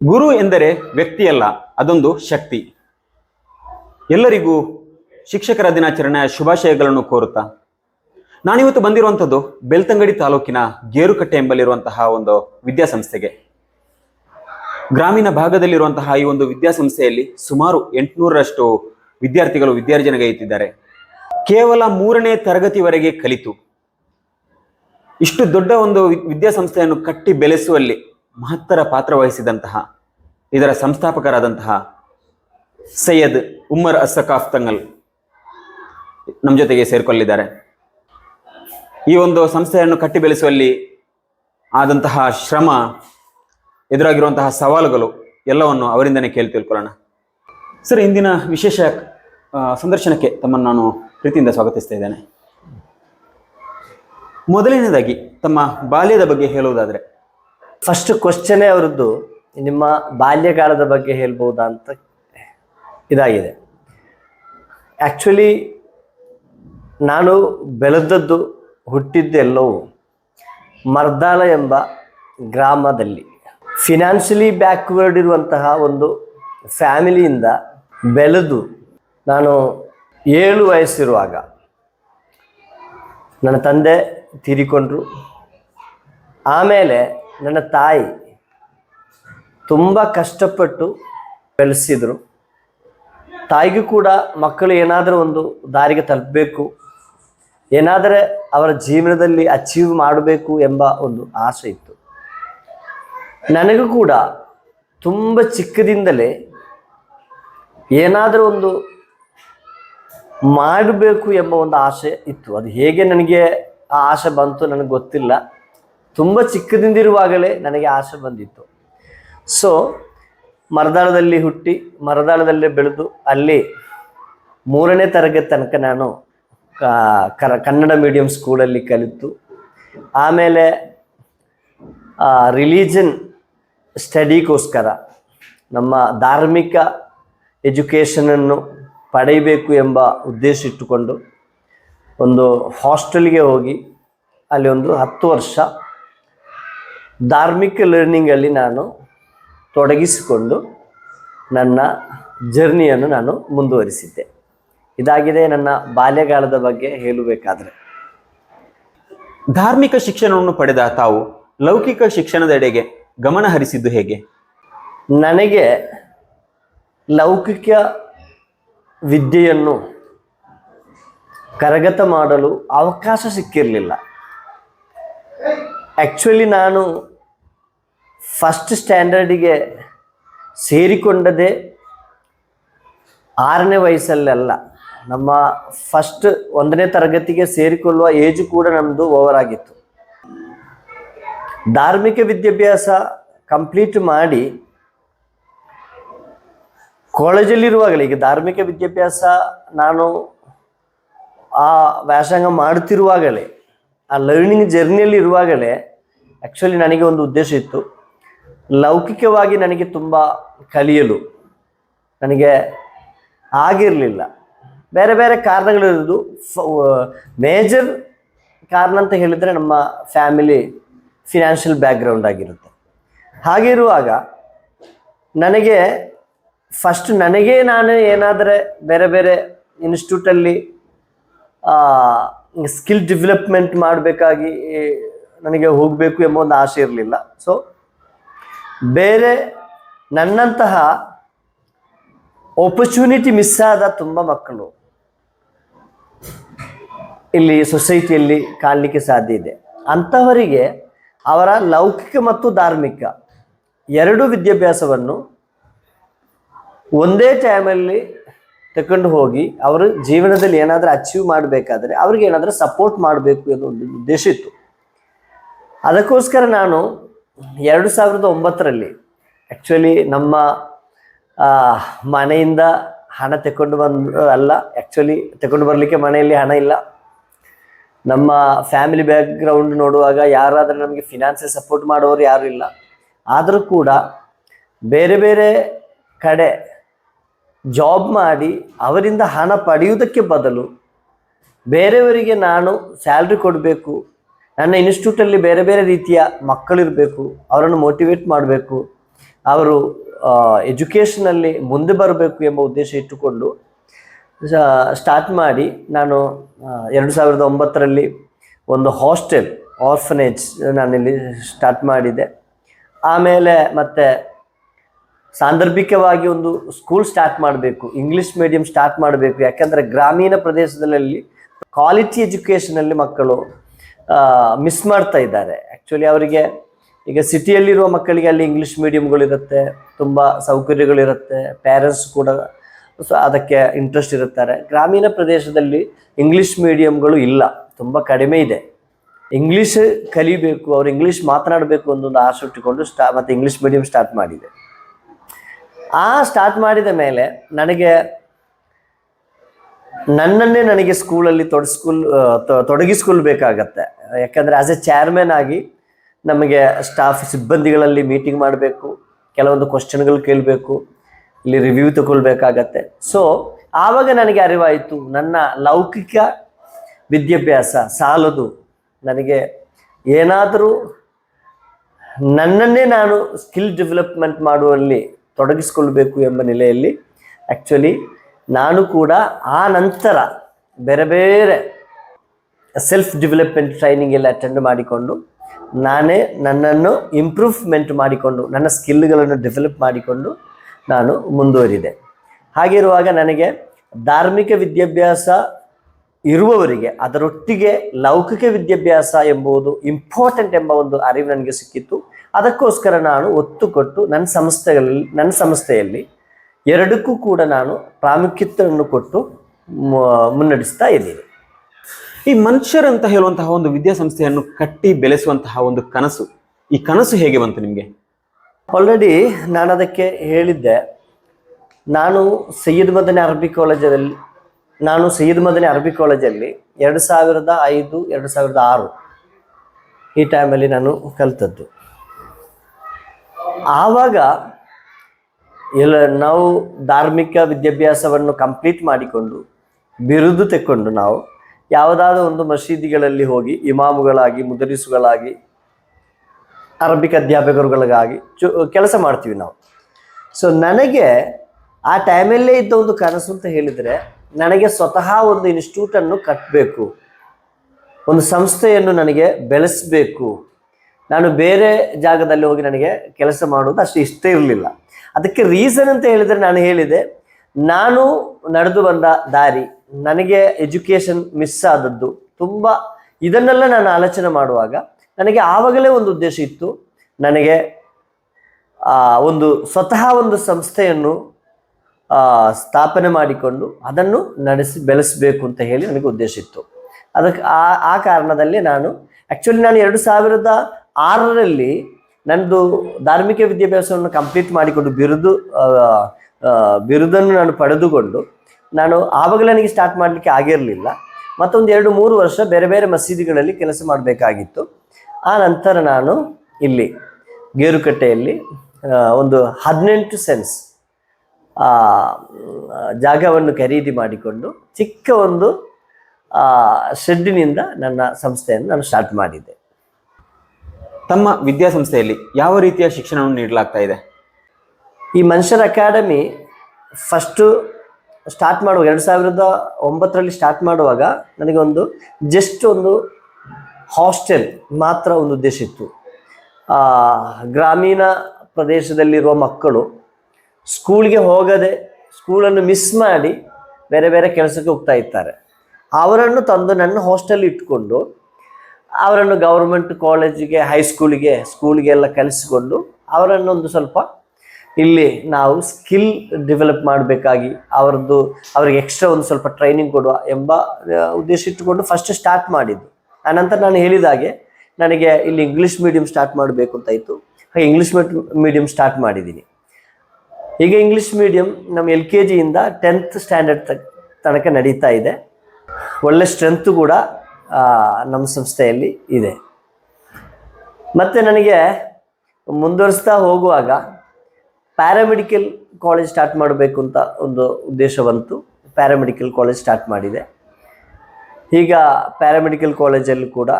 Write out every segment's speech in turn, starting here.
ಗುರು ಎಂದರೆ ವ್ಯಕ್ತಿಯಲ್ಲ, ಅದೊಂದು ಶಕ್ತಿ. ಎಲ್ಲರಿಗೂ ಶಿಕ್ಷಕರ ದಿನಾಚರಣೆಯ ಶುಭಾಶಯಗಳನ್ನು ಕೋರುತ್ತಾ, ನಾನಿವತ್ತು ಬಂದಿರುವಂಥದ್ದು ಬೆಳ್ತಂಗಡಿ ತಾಲೂಕಿನ ಗೇರುಕಟ್ಟೆ ಎಂಬಲ್ಲಿರುವಂತಹ ಒಂದು ವಿದ್ಯಾಸಂಸ್ಥೆಗೆ. ಗ್ರಾಮೀಣ ಭಾಗದಲ್ಲಿರುವಂತಹ ಈ ಒಂದು ವಿದ್ಯಾಸಂಸ್ಥೆಯಲ್ಲಿ ಸುಮಾರು ಎಂಟುನೂರರಷ್ಟು ವಿದ್ಯಾರ್ಥಿಗಳು ವಿದ್ಯಾರ್ಜನೆಗೈಯುತ್ತಿದ್ದಾರೆ ಕೇವಲ ಮೂರನೇ ತರಗತಿವರೆಗೆ ಕಲಿತು. ಇಷ್ಟು ದೊಡ್ಡ ಒಂದು ವಿದ್ಯಾಸಂಸ್ಥೆಯನ್ನು ಕಟ್ಟಿ ಬೆಳೆಸುವಲ್ಲಿ ಮಹತ್ತರ ಪಾತ್ರ ವಹಿಸಿದಂತಹ, ಇದರ ಸಂಸ್ಥಾಪಕರಾದಂತಹ ಸೈಯದ್ ಉಮ್ಮರ್ ಅಸಕಾಫ್ ತಂಗಲ್ ನಮ್ಮ ಜೊತೆಗೆ ಸೇರಿಕೊಳ್ಳಿದ್ದಾರೆ ಈ ಒಂದು ಸಂಸ್ಥೆಯನ್ನು ಕಟ್ಟಿ ಬೆಳೆಸುವಲ್ಲಿ ಆದಂತಹ ಶ್ರಮ, ಎದುರಾಗಿರುವಂತಹ ಸವಾಲುಗಳು ಎಲ್ಲವನ್ನು ಅವರಿಂದನೇ ಕೇಳಿ ತಿಳ್ಕೊಳ್ಳೋಣ. ಸರ್, ಇಂದಿನ ವಿಶೇಷ ಸಂದರ್ಶನಕ್ಕೆ ತಮ್ಮನ್ನು ನಾನು ಪ್ರೀತಿಯಿಂದ ಸ್ವಾಗತಿಸ್ತಾ ಇದ್ದೇನೆ. ಮೊದಲನೇದಾಗಿ ತಮ್ಮ ಬಾಲ್ಯದ ಬಗ್ಗೆ ಹೇಳುವುದಾದ್ರೆ ಫಸ್ಟ್ ಕ್ವಶನೇ ಅವರದ್ದು. ನಿಮ್ಮ ಬಾಲ್ಯಕಾಲದ ಬಗ್ಗೆ ಹೇಳ್ಬೋದಾ ಅಂತ ಇದಾಗಿದೆ. ಆ್ಯಕ್ಚುಲಿ ನಾನು ಬೆಳೆದದ್ದು ಹುಟ್ಟಿದ್ದೆಲ್ಲವೂ ಮರ್ದಾಳ ಎಂಬ ಗ್ರಾಮದಲ್ಲಿ. ಫಿನಾನ್ಷಿಯಲಿ ಬ್ಯಾಕ್ವರ್ಡ್ ಇರುವಂತಹ ಒಂದು ಫ್ಯಾಮಿಲಿಯಿಂದ ಬೆಳೆದು ನಾನು ಏಳು ವಯಸ್ಸಿರುವಾಗ ನನ್ನ ತಂದೆ ತೀರಿಕೊಂಡರು. ಆಮೇಲೆ ನನ್ನ ತಾಯಿ ತುಂಬ ಕಷ್ಟಪಟ್ಟು ಬೆಳೆಸಿದರು. ತಾಯಿಗೂ ಕೂಡ ಮಕ್ಕಳು ಏನಾದರೂ ಒಂದು ದಾರಿಗೆ ತಲುಪಬೇಕು, ಏನಾದರೆ ಅವರ ಜೀವನದಲ್ಲಿ ಅಚೀವ್ ಮಾಡಬೇಕು ಎಂಬ ಒಂದು ಆಸೆ ಇತ್ತು. ನನಗೂ ಕೂಡ ತುಂಬ ಚಿಕ್ಕದಿಂದಲೇ ಏನಾದರೂ ಒಂದು ಮಾಡಬೇಕು ಎಂಬ ಒಂದು ಆಸೆ ಇತ್ತು. ಅದು ಹೇಗೆ ನನಗೆ ಆ ಆಸೆ ಬಂತು ನನಗೆ ಗೊತ್ತಿಲ್ಲ. ತುಂಬ ಚಿಕ್ಕದಿಂದಿರುವಾಗಲೇ ನನಗೆ ಆಸೆ ಬಂದಿತ್ತು. ಸೊ ಮರದಾಳದಲ್ಲಿ ಹುಟ್ಟಿ, ಮರದಾಳದಲ್ಲೇ ಬೆಳೆದು ಅಲ್ಲಿ ಮೂರನೇ ತರಗತಿ ತನಕ ನಾನು ಕನ್ನಡ ಮೀಡಿಯಂ ಸ್ಕೂಲಲ್ಲಿ ಕಲಿತು. ಆಮೇಲೆ ರಿಲಿಜನ್ ಸ್ಟಡಿಗೋಸ್ಕರ ನಮ್ಮ ಧಾರ್ಮಿಕ ಎಜುಕೇಷನನ್ನು ಪಡೆಯಬೇಕು ಎಂಬ ಉದ್ದೇಶ ಇಟ್ಟುಕೊಂಡು ಒಂದು ಹಾಸ್ಟೆಲ್ಗೆ ಹೋಗಿ, ಅಲ್ಲಿ ಒಂದು ಹತ್ತು ವರ್ಷ ಧಾರ್ಮಿಕ ಲರ್ನಿಂಗಲ್ಲಿ ನಾನು ತೊಡಗಿಸಿಕೊಂಡು ನನ್ನ ಜರ್ನಿಯನ್ನು ನಾನು ಮುಂದುವರಿಸಿದ್ದೆ. ಇದಾಗಿದೆ ನನ್ನ ಬಾಲ್ಯಗಾಲದ ಬಗ್ಗೆ ಹೇಳಬೇಕಾದ್ರೆ. ಧಾರ್ಮಿಕ ಶಿಕ್ಷಣವನ್ನು ಪಡೆದ ತಾವು ಲೌಕಿಕ ಶಿಕ್ಷಣದೆಡೆಗೆ ಗಮನ ಹರಿಸಿದ್ದು ಹೇಗೆ? ನನಗೆ ಲೌಕಿಕ ವಿದ್ಯೆಯನ್ನು ಕರಗತ ಮಾಡಲು ಅವಕಾಶ ಸಿಕ್ಕಿರಲಿಲ್ಲ. ಆ್ಯಕ್ಚುಲಿ ನಾನು ಫಸ್ಟ್ ಸ್ಟ್ಯಾಂಡರ್ಡಿಗೆ ಸೇರಿಕೊಂಡದೇ ಆರನೇ ವಯಸ್ಸಲ್ಲೆಲ್ಲ ನಮ್ಮ ಫಸ್ಟ್ ಒಂದನೇ ತರಗತಿಗೆ ಸೇರಿಕೊಳ್ಳುವ ಏಜು ಕೂಡ ನಮ್ಮದು ಓವರ್ ಆಗಿತ್ತು. ಧಾರ್ಮಿಕ ವಿದ್ಯಾಭ್ಯಾಸ ಕಂಪ್ಲೀಟ್ ಮಾಡಿ ಕಾಲೇಜಲ್ಲಿರುವಾಗಲೇ, ಈಗ ಧಾರ್ಮಿಕ ವಿದ್ಯಾಭ್ಯಾಸ ನಾನು ಆ ವ್ಯಾಸಂಗ ಮಾಡುತ್ತಿರುವಾಗಲೇ ಆ ಲರ್ನಿಂಗ್ ಜರ್ನಿಯಲ್ಲಿ ಇರುವಾಗಲೇ ಆ್ಯಕ್ಚುಲಿ ನನಗೆ ಒಂದು ಉದ್ದೇಶ ಇತ್ತು. ಲೌಕಿಕವಾಗಿ ನನಗೆ ತುಂಬ ಕಲಿಯಲು. ನನಗೆ ಆಗಿರಲಿಲ್ಲ. ಬೇರೆ ಬೇರೆ ಕಾರಣಗಳಿರೋದು ಮೇಜರ್ ಕಾರಣ ಅಂತ ಹೇಳಿದರೆ ನಮ್ಮ ಫ್ಯಾಮಿಲಿ ಫಿನಾನ್ಷಿಯಲ್ ಬ್ಯಾಕ್ಗ್ರೌಂಡ್ ಆಗಿರುತ್ತೆ. ಹಾಗಿರುವಾಗ ನನಗೆ ಫಸ್ಟ್ ನನಗೆ ನಾನು ಏನಾದರೆ ಬೇರೆ ಬೇರೆ ಇನ್ಸ್ಟಿಟ್ಯೂಟಲ್ಲಿ ಸ್ಕಿಲ್ ಡೆವಲಪ್ಮೆಂಟ್ ಮಾಡಬೇಕಾಗಿ ನನಗೆ ಹೋಗಬೇಕು ಎಂಬ ಒಂದು ಆಸೆ ಇರಲಿಲ್ಲ. ಸೊ ಬೇರೆ ನನ್ನಂತಹ ಆಪರ್ಚುನಿಟಿ ಮಿಸ್ ಆದ ತುಂಬ ಮಕ್ಕಳು ಇಲ್ಲಿ ಸೊಸೈಟಿಯಲ್ಲಿ ಕಾಣಲಿಕ್ಕೆ ಸಾಧ್ಯ ಇದೆ. ಅಂಥವರಿಗೆ ಅವರ ಲೌಕಿಕ ಮತ್ತು ಧಾರ್ಮಿಕ ಎರಡು ವಿದ್ಯಾಭ್ಯಾಸವನ್ನು ಒಂದೇ ಟೈಮಲ್ಲಿ ತಕೊಂಡು ಹೋಗಿ ಅವರು ಜೀವನದಲ್ಲಿ ಏನಾದರೂ ಅಚೀವ್ ಮಾಡಬೇಕಾದ್ರೆ ಅವ್ರಿಗೆ ಏನಾದರೂ ಸಪೋರ್ಟ್ ಮಾಡಬೇಕು ಅನ್ನೋ ಒಂದು ಉದ್ದೇಶ ಇತ್ತು. ಅದಕ್ಕೋಸ್ಕರ ನಾನು ಎರಡು ಸಾವಿರದ ಒಂಬತ್ತರಲ್ಲಿ ಆ್ಯಕ್ಚುಲಿ ನಮ್ಮ ಮನೆಯಿಂದ ಹಣ ತಗೊಂಡು ಬಂದು, ಅಲ್ಲ ಆ್ಯಕ್ಚುಲಿ ತಗೊಂಡು ಬರಲಿಕ್ಕೆ ಮನೆಯಲ್ಲಿ ಹಣ ಇಲ್ಲ. ನಮ್ಮ ಫ್ಯಾಮಿಲಿ ಬ್ಯಾಕ್ಗ್ರೌಂಡ್ ನೋಡುವಾಗ ಯಾರಾದರೂ ನಮಗೆ ಫಿನಾನ್ಸಿಯಲ್ ಸಪೋರ್ಟ್ ಮಾಡೋರು ಯಾರೂ ಇಲ್ಲ. ಆದರೂ ಕೂಡ ಬೇರೆ ಬೇರೆ ಕಡೆ ಜಾಬ್ ಮಾಡಿ ಅವರಿಂದ ಹಣ ಪಡೆಯುವುದಕ್ಕೆ ಬದಲು ಬೇರೆಯವರಿಗೆ ನಾನು ಸ್ಯಾಲ್ರಿ ಕೊಡಬೇಕು ನನ್ನ ಇನ್ಸ್ಟಿಟ್ಯೂಟಲ್ಲಿ ಬೇರೆ ಬೇರೆ ರೀತಿಯ ಮಕ್ಕಳಿರಬೇಕು, ಅವರನ್ನು ಮೋಟಿವೇಟ್ ಮಾಡಬೇಕು, ಅವರು ಎಜುಕೇಷನಲ್ಲಿ ಮುಂದೆ ಬರಬೇಕು ಎಂಬ ಉದ್ದೇಶ ಇಟ್ಟುಕೊಂಡು ಸ್ಟಾರ್ಟ್ ಮಾಡಿ ನಾನು ಎರಡು ಸಾವಿರದ ಒಂಬತ್ತರಲ್ಲಿ ಒಂದು ಹಾಸ್ಟೆಲ್ ಆರ್ಫನೇಜ್ ನಾನಿಲ್ಲಿ ಸ್ಟಾರ್ಟ್ ಮಾಡಿದೆ. ಆಮೇಲೆ ಮತ್ತೆ ಸಾಂದರ್ಭಿಕವಾಗಿ ಒಂದು ಸ್ಕೂಲ್ ಸ್ಟಾರ್ಟ್ ಮಾಡಬೇಕು ಇಂಗ್ಲಿಷ್ ಮೀಡಿಯಂ ಸ್ಟಾರ್ಟ್ ಮಾಡಬೇಕು. ಯಾಕೆಂದರೆ ಗ್ರಾಮೀಣ ಪ್ರದೇಶದಲ್ಲಿ ಕ್ವಾಲಿಟಿ ಎಜುಕೇಷನಲ್ಲಿ ಮಕ್ಕಳು ಮಿಸ್ ಮಾಡ್ತಾ ಇದ್ದಾರೆ. ಆ್ಯಕ್ಚುಲಿ ಅವರಿಗೆ ಈಗ ಸಿಟಿಯಲ್ಲಿರುವ ಮಕ್ಕಳಿಗೆ ಅಲ್ಲಿ ಇಂಗ್ಲೀಷ್ ಮೀಡಿಯಮ್ಗಳಿರುತ್ತೆ ತುಂಬ ಸೌಕರ್ಯಗಳಿರುತ್ತೆ ಪ್ಯಾರೆಂಟ್ಸ್ ಕೂಡ ಸೊ ಅದಕ್ಕೆ ಇಂಟ್ರೆಸ್ಟ್ ಇರುತ್ತಾರೆ. ಗ್ರಾಮೀಣ ಪ್ರದೇಶದಲ್ಲಿ ಇಂಗ್ಲಿಷ್ ಮೀಡಿಯಮ್ಗಳು ಇಲ್ಲ, ತುಂಬ ಕಡಿಮೆ ಇದೆ. ಇಂಗ್ಲೀಷ್ ಕಲಿಬೇಕು, ಅವ್ರು ಇಂಗ್ಲೀಷ್ ಮಾತನಾಡಬೇಕು ಅನ್ನೊಂದು ಆಸೆ ಇಟ್ಟುಕೊಂಡು ಸ್ಟಾ, ಮತ್ತು ಇಂಗ್ಲೀಷ್ ಮೀಡಿಯಮ್ ಸ್ಟಾರ್ಟ್ ಮಾಡಿದೆ. ಆ ಸ್ಟಾರ್ಟ್ ಮಾಡಿದ ಮೇಲೆ ನನಗೆ ನನ್ನನ್ನೇ ನನಗೆ ಸ್ಕೂಲಲ್ಲಿ ತೊಡಸ್ಕೊಲ್ ತೊಡಗಿಸ್ಕೊಳ್ಬೇಕಾಗತ್ತೆ. ಯಾಕಂದರೆ ಆಸ್ ಎ ಚೇರ್ಮನ್ ಆಗಿ ನಮಗೆ ಸ್ಟಾಫ್ ಸಿಬ್ಬಂದಿಗಳಲ್ಲಿ ಮೀಟಿಂಗ್ ಮಾಡಬೇಕು, ಕೆಲವೊಂದು ಕ್ವಶನ್ಗಳು ಕೇಳಬೇಕು, ಇಲ್ಲಿ ರಿವ್ಯೂ ತಗೊಳ್ಬೇಕಾಗತ್ತೆ. ಸೊ ಆವಾಗ ನನಗೆ ಅರಿವಾಯಿತು, ನನ್ನ ಲೌಕಿಕ ವಿದ್ಯಾಭ್ಯಾಸ ಸಾಲದು. ನನಗೆ ಏನಾದರೂ ನನ್ನನ್ನೇ ನಾನು ಸ್ಕಿಲ್ ಡೆವಲಪ್ಮೆಂಟ್ ಮಾಡುವಲ್ಲಿ ತೊಡಗಿಸ್ಕೊಳ್ಬೇಕು ಎಂಬ ನೆಲೆಯಲ್ಲಿ ಆ್ಯಕ್ಚುಲಿ ನಾನು ಕೂಡ ಆ ನಂತರ ಬೇರೆ ಬೇರೆ ಸೆಲ್ಫ್ ಡೆವಲಪ್ಮೆಂಟ್ ಟ್ರೈನಿಂಗ್ ಎಲ್ಲ ಅಟೆಂಡ್ ಮಾಡಿಕೊಂಡು, ನಾನೇ ನನ್ನನ್ನು ಇಂಪ್ರೂವ್ಮೆಂಟ್ ಮಾಡಿಕೊಂಡು, ನನ್ನ ಸ್ಕಿಲ್ಗಳನ್ನು ಡೆವಲಪ್ ಮಾಡಿಕೊಂಡು ನಾನು ಮುಂದುವರಿದೆ. ಹಾಗಿರುವಾಗ ನನಗೆ ಧಾರ್ಮಿಕ ವಿದ್ಯಾಭ್ಯಾಸ ಇರುವವರಿಗೆ, ಅದರೊಟ್ಟಿಗೆ ಲೌಕಿಕ ವಿದ್ಯಾಭ್ಯಾಸ ಎಂಬುದು ಇಂಪಾರ್ಟೆಂಟ್ ಎಂಬ ಒಂದು ಅರಿವು ನನಗೆ ಸಿಕ್ಕಿತ್ತು. ಅದಕ್ಕೋಸ್ಕರ ನಾನು ಒತ್ತು ಕೊಟ್ಟು ನನ್ನ ಸಂಸ್ಥೆಗಳಲ್ಲಿ, ನನ್ನ ಸಂಸ್ಥೆಯಲ್ಲಿ ಎರಡಕ್ಕೂ ಕೂಡ ನಾನು ಪ್ರಾಮುಖ್ಯತೆಯನ್ನು ಕೊಟ್ಟು ಮುನ್ನಡೆಸ್ತಾ ಇದ್ದೀನಿ. ಈ ಮನುಷ್ಯರಂತ ಹೇಳುವಂತಹ ಒಂದು ವಿದ್ಯಾಸಂಸ್ಥೆಯನ್ನು ಕಟ್ಟಿ ಬೆಳೆಸುವಂತಹ ಒಂದು ಕನಸು. ಈ ಕನಸು ಹೇಗೆ ಬಂತು ನಿಮಗೆ? ಆಲ್ರೆಡಿ ನಾನು ಅದಕ್ಕೆ ಹೇಳಿದ್ದೆ. ನಾನು ಸೈಯದ್ ಮದನೆ ಅರಬಿ ಕಾಲೇಜಲ್ಲಿ, ನಾನು ಸೈಯದ್ ಮದನೆ ಅರಬಿ ಕಾಲೇಜಲ್ಲಿ ಎರಡು ಸಾವಿರದ ಐದು, ಎರಡು ಸಾವಿರದ ಆರು ಈ ಟೈಮಲ್ಲಿ ನಾನು ಕಲಿತದ್ದು. ಆವಾಗ ಎಲ್ಲ ನಾವು ಧಾರ್ಮಿಕ ವಿದ್ಯಾಭ್ಯಾಸವನ್ನು ಕಂಪ್ಲೀಟ್ ಮಾಡಿಕೊಂಡು, ಬಿರುದು ತೆಕ್ಕೊಂಡು ನಾವು ಯಾವುದಾದ್ರೂ ಒಂದು ಮಸೀದಿಗಳಲ್ಲಿ ಹೋಗಿ ಇಮಾಮುಗಳಾಗಿ, ಮುದರಿಸುಗಳಾಗಿ, ಅರಬಿಕ್ ಅಧ್ಯಾಪಕರುಗಳಿಗಾಗಿ ಚು, ಕೆಲಸ ಮಾಡ್ತೀವಿ ನಾವು. ಸೊ ನನಗೆ ಆ ಟೈಮಲ್ಲೇ ಇದ್ದ ಒಂದು ಕನಸು ಅಂತ ಹೇಳಿದರೆ, ನನಗೆ ಸ್ವತಃ ಒಂದು ಇನ್ಸ್ಟಿಟ್ಯೂಟನ್ನು ಕಟ್ಟಬೇಕು ಒಂದು ಸಂಸ್ಥೆಯನ್ನು ನನಗೆ ಬೆಳೆಸಬೇಕು. ನಾನು ಬೇರೆ ಜಾಗದಲ್ಲಿ ಹೋಗಿ ನನಗೆ ಕೆಲಸ ಮಾಡುವುದು ಅಷ್ಟು ಇಷ್ಟ ಇರಲಿಲ್ಲ. ಅದಕ್ಕೆ ರೀಸನ್ ಅಂತ ಹೇಳಿದರೆ ನಾನು ಹೇಳಿದೆ, ನಾನು ನಡೆದು ಬಂದ ದಾರಿ ನನಗೆ ಎಜುಕೇಷನ್ ಮಿಸ್ ಆದದ್ದು ತುಂಬ ಇದನ್ನೆಲ್ಲ ನಾನು ಆಲೋಚನೆ ಮಾಡುವಾಗ ನನಗೆ ಆವಾಗಲೇ ಒಂದು ಉದ್ದೇಶ ಇತ್ತು. ನನಗೆ ಒಂದು ಸ್ವತಃ ಒಂದು ಸಂಸ್ಥೆಯನ್ನು ಸ್ಥಾಪನೆ ಮಾಡಿಕೊಂಡು ಅದನ್ನು ನಡೆಸಿ, ಬೆಳೆಸಬೇಕು ಅಂತ ಹೇಳಿ ನನಗೆ ಉದ್ದೇಶ ಇತ್ತು. ಅದಕ್ಕೆ ಆ ಆ ಕಾರಣದಲ್ಲಿ ನಾನು ಆ್ಯಕ್ಚುಲಿ ನಾನು ಎರಡು ಸಾವಿರದ ಆರರಲ್ಲಿ ನನ್ನದು ಧಾರ್ಮಿಕ ವಿದ್ಯಾಭ್ಯಾಸವನ್ನು ಕಂಪ್ಲೀಟ್ ಮಾಡಿಕೊಂಡು ಬಿರುದು ಬಿರುದನ್ನು ನಾನು ಪಡೆದುಕೊಂಡು ನಾನು ಆವಾಗಲೇ ನನಗೆ ಸ್ಟಾರ್ಟ್ ಮಾಡಲಿಕ್ಕೆ ಆಗಿರಲಿಲ್ಲ. ಮತ್ತೊಂದು ಎರಡು ಮೂರು ವರ್ಷ ಬೇರೆ ಬೇರೆ ಮಸೀದಿಗಳಲ್ಲಿ ಕೆಲಸ ಮಾಡಬೇಕಾಗಿತ್ತು. ಆ ನಂತರ ನಾನು ಇಲ್ಲಿ ಗೇರುಕಟ್ಟೆಯಲ್ಲಿ ಒಂದು ಹದಿನೆಂಟು ಸೆನ್ಸ್ ಜಾಗವನ್ನು ಖರೀದಿ ಮಾಡಿಕೊಂಡು ಚಿಕ್ಕ ಒಂದು ಶೆಡ್ಡಿನಿಂದ ನನ್ನ ಸಂಸ್ಥೆಯನ್ನು ನಾನು ಸ್ಟಾರ್ಟ್ ಮಾಡಿದ್ದೆ. ತಮ್ಮ ವಿದ್ಯಾಸಂಸ್ಥೆಯಲ್ಲಿ ಯಾವ ರೀತಿಯ ಶಿಕ್ಷಣವನ್ನು ನೀಡಲಾಗ್ತಾ ಇದೆ? ಈ ಮನುಷ್ಯರ ಅಕಾಡೆಮಿ ಫಸ್ಟು ಸ್ಟಾರ್ಟ್ ಮಾಡುವಾಗ, ಎರಡು ಸಾವಿರದ ಒಂಬತ್ತರಲ್ಲಿ ಸ್ಟಾರ್ಟ್ ಮಾಡುವಾಗ ನನಗೆ ಒಂದು ಜಸ್ಟ್ ಒಂದು ಹಾಸ್ಟೆಲ್ ಮಾತ್ರ ಒಂದು ಉದ್ದೇಶ ಇತ್ತು. ಗ್ರಾಮೀಣ ಪ್ರದೇಶದಲ್ಲಿರುವ ಮಕ್ಕಳು ಸ್ಕೂಲ್ಗೆ ಹೋಗದೆ ಸ್ಕೂಲನ್ನು ಮಿಸ್ ಮಾಡಿ ಬೇರೆ ಬೇರೆ ಕೆಲಸಕ್ಕೆ ಹೋಗ್ತಾ ಇರ್ತಾರೆ. ಅವರನ್ನು ತಂದು ನನ್ನ ಹಾಸ್ಟೆಲ್ ಇಟ್ಕೊಂಡು ಅವರನ್ನು ಗೌರ್ಮೆಂಟ್ ಕಾಲೇಜಿಗೆ ಹೈಸ್ಕೂಲಿಗೆ ಸ್ಕೂಲಿಗೆ ಎಲ್ಲ ಕಲಿಸಿಕೊಂಡು ಅವರನ್ನು ಒಂದು ಸ್ವಲ್ಪ ಇಲ್ಲಿ ನಾವು ಸ್ಕಿಲ್ ಡೆವಲಪ್ ಮಾಡಬೇಕಾಗಿ ಅವರದ್ದು ಅವರಿಗೆ ಎಕ್ಸ್ಟ್ರಾ ಒಂದು ಸ್ವಲ್ಪ ಟ್ರೈನಿಂಗ್ ಕೊಡುವ ಎಂಬ ಉದ್ದೇಶ ಇಟ್ಟುಕೊಂಡು ಫಸ್ಟ್ ಸ್ಟಾರ್ಟ್ ಮಾಡಿದ್ದು. ಆನಂತರ ನಾನು ಹೇಳಿದ ಹಾಗೆ ನನಗೆ ಇಲ್ಲಿ ಇಂಗ್ಲೀಷ್ ಮೀಡಿಯಂ ಸ್ಟಾರ್ಟ್ ಮಾಡಬೇಕು ಅಂತ ಇತ್ತು. ಹಾಗೆ ಇಂಗ್ಲೀಷ್ ಮೀಡಿಯಂ ಸ್ಟಾರ್ಟ್ ಮಾಡಿದ್ದೀನಿ. ಈಗ ಇಂಗ್ಲೀಷ್ ಮೀಡಿಯಂ ನಮ್ಮ ಎಲ್ ಕೆ ಜಿಯಿಂದ ಟೆಂತ್ ಸ್ಟ್ಯಾಂಡರ್ಡ್ ತನಕ ನಡೀತಾ ಇದೆ. ಒಳ್ಳೆ ಸ್ಟ್ರೆಂತು ಕೂಡ ನಮ್ಮ ಸಂಸ್ಥೆಯಲ್ಲಿ ಇದೆ. ಮತ್ತು ನನಗೆ ಮುಂದುವರಿಸ್ತಾ ಹೋಗುವಾಗ ಪ್ಯಾರಾಮೆಡಿಕಲ್ ಕಾಲೇಜ್ ಸ್ಟಾರ್ಟ್ ಮಾಡಬೇಕು ಅಂತ ಒಂದು ಉದ್ದೇಶ ಬಂತು. ಪ್ಯಾರಾಮೆಡಿಕಲ್ ಕಾಲೇಜ್ ಸ್ಟಾರ್ಟ್ ಮಾಡಿದೆ. ಈಗ ಪ್ಯಾರಾಮೆಡಿಕಲ್ ಕಾಲೇಜಲ್ಲಿ ಕೂಡ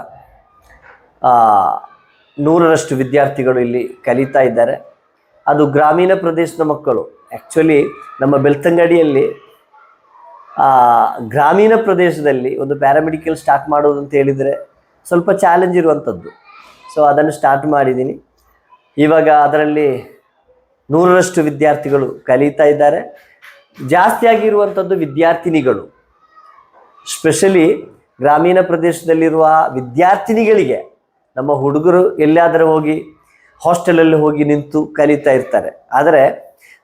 ನೂರರಷ್ಟು ವಿದ್ಯಾರ್ಥಿಗಳು ಇಲ್ಲಿ ಕಲಿತಾ ಇದ್ದಾರೆ. ಅದು ಗ್ರಾಮೀಣ ಪ್ರದೇಶದ ಮಕ್ಕಳು. ಆ್ಯಕ್ಚುಲಿ ನಮ್ಮ ಬೆಳ್ತಂಗಡಿಯಲ್ಲಿ ಗ್ರಾಮೀಣ ಪ್ರದೇಶದಲ್ಲಿ ಒಂದು ಪ್ಯಾರಾಮೆಡಿಕಲ್ ಸ್ಟಾರ್ಟ್ ಮಾಡೋದು ಅಂತ ಹೇಳಿದರೆ ಸ್ವಲ್ಪ ಚಾಲೆಂಜ್ ಇರುವಂಥದ್ದು ಸೊ ಅದನ್ನು ಸ್ಟಾರ್ಟ್ ಮಾಡಿದ್ದೀನಿ. ಇವಾಗ ಅದರಲ್ಲಿ ನೂರರಷ್ಟು ವಿದ್ಯಾರ್ಥಿಗಳು ಕಲಿತಾ ಇದ್ದಾರೆ. ಜಾಸ್ತಿ ಆಗಿರುವಂಥದ್ದು ವಿದ್ಯಾರ್ಥಿನಿಗಳು. ಸ್ಪೆಷಲಿ ಗ್ರಾಮೀಣ ಪ್ರದೇಶದಲ್ಲಿರುವ ವಿದ್ಯಾರ್ಥಿನಿಗಳಿಗೆ ನಮ್ಮ ಹುಡುಗರು ಎಲ್ಲಿಯಾದರೂ ಹೋಗಿ ಹಾಸ್ಟೆಲಲ್ಲಿ ಹೋಗಿ ನಿಂತು ಕಲಿತಾ ಇರ್ತಾರೆ. ಆದರೆ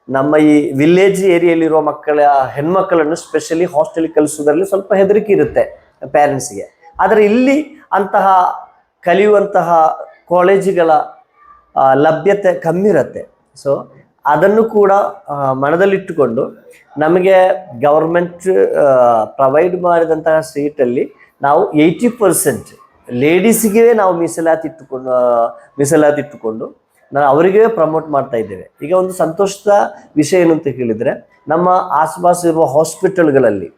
ನಮ್ಮ ಈ ವಿಲೇಜ್ ಏರಿಯಲ್ಲಿರುವ ಮಕ್ಕಳ ಹೆಣ್ಮಕ್ಕಳನ್ನು ಸ್ಪೆಷಲಿ ಹಾಸ್ಟೆಲ್ ಕಲಿಸೋದ್ರಲ್ಲಿ ಸ್ವಲ್ಪ ಹೆದರಿಕೆ ಇರುತ್ತೆ ಪೇರೆಂಟ್ಸ್ಗೆ ಆದರೆ ಇಲ್ಲಿ ಅಂತಹ ಕಲಿಯುವಂತಹ ಕಾಲೇಜುಗಳ ಲಭ್ಯತೆ ಕಮ್ಮಿ ಇರುತ್ತೆ. ಸೊ ಅದನ್ನು ಕೂಡ ಮನದಲ್ಲಿಟ್ಟುಕೊಂಡು ನಮಗೆ ಗವರ್ಮೆಂಟ್ ಪ್ರೊವೈಡ್ ಮಾಡಿದಂತಹ ಸೀಟಲ್ಲಿ ನಾವು ಏಯ್ಟಿ ಪರ್ಸೆಂಟ್ ಲೇಡೀಸಿಗೆ ನಾವು ಮೀಸಲಾತಿ ಇಟ್ಟುಕೊಂಡು ಮೀಸಲಾತಿ ಇಟ್ಟುಕೊಂಡು ನಾವು ಅವರಿಗೆ ಪ್ರಮೋಟ್ ಮಾಡ್ತಾ ಇದ್ದೇವೆ. ಈಗ ಒಂದು ಸಂತೋಷದ ವಿಷಯ ಏನು ಅಂತ ಹೇಳಿದರೆ, ನಮ್ಮ ಆಸುಪಾಸು ಇರುವ ಹಾಸ್ಪಿಟಲ್ಗಳಲ್ಲಿ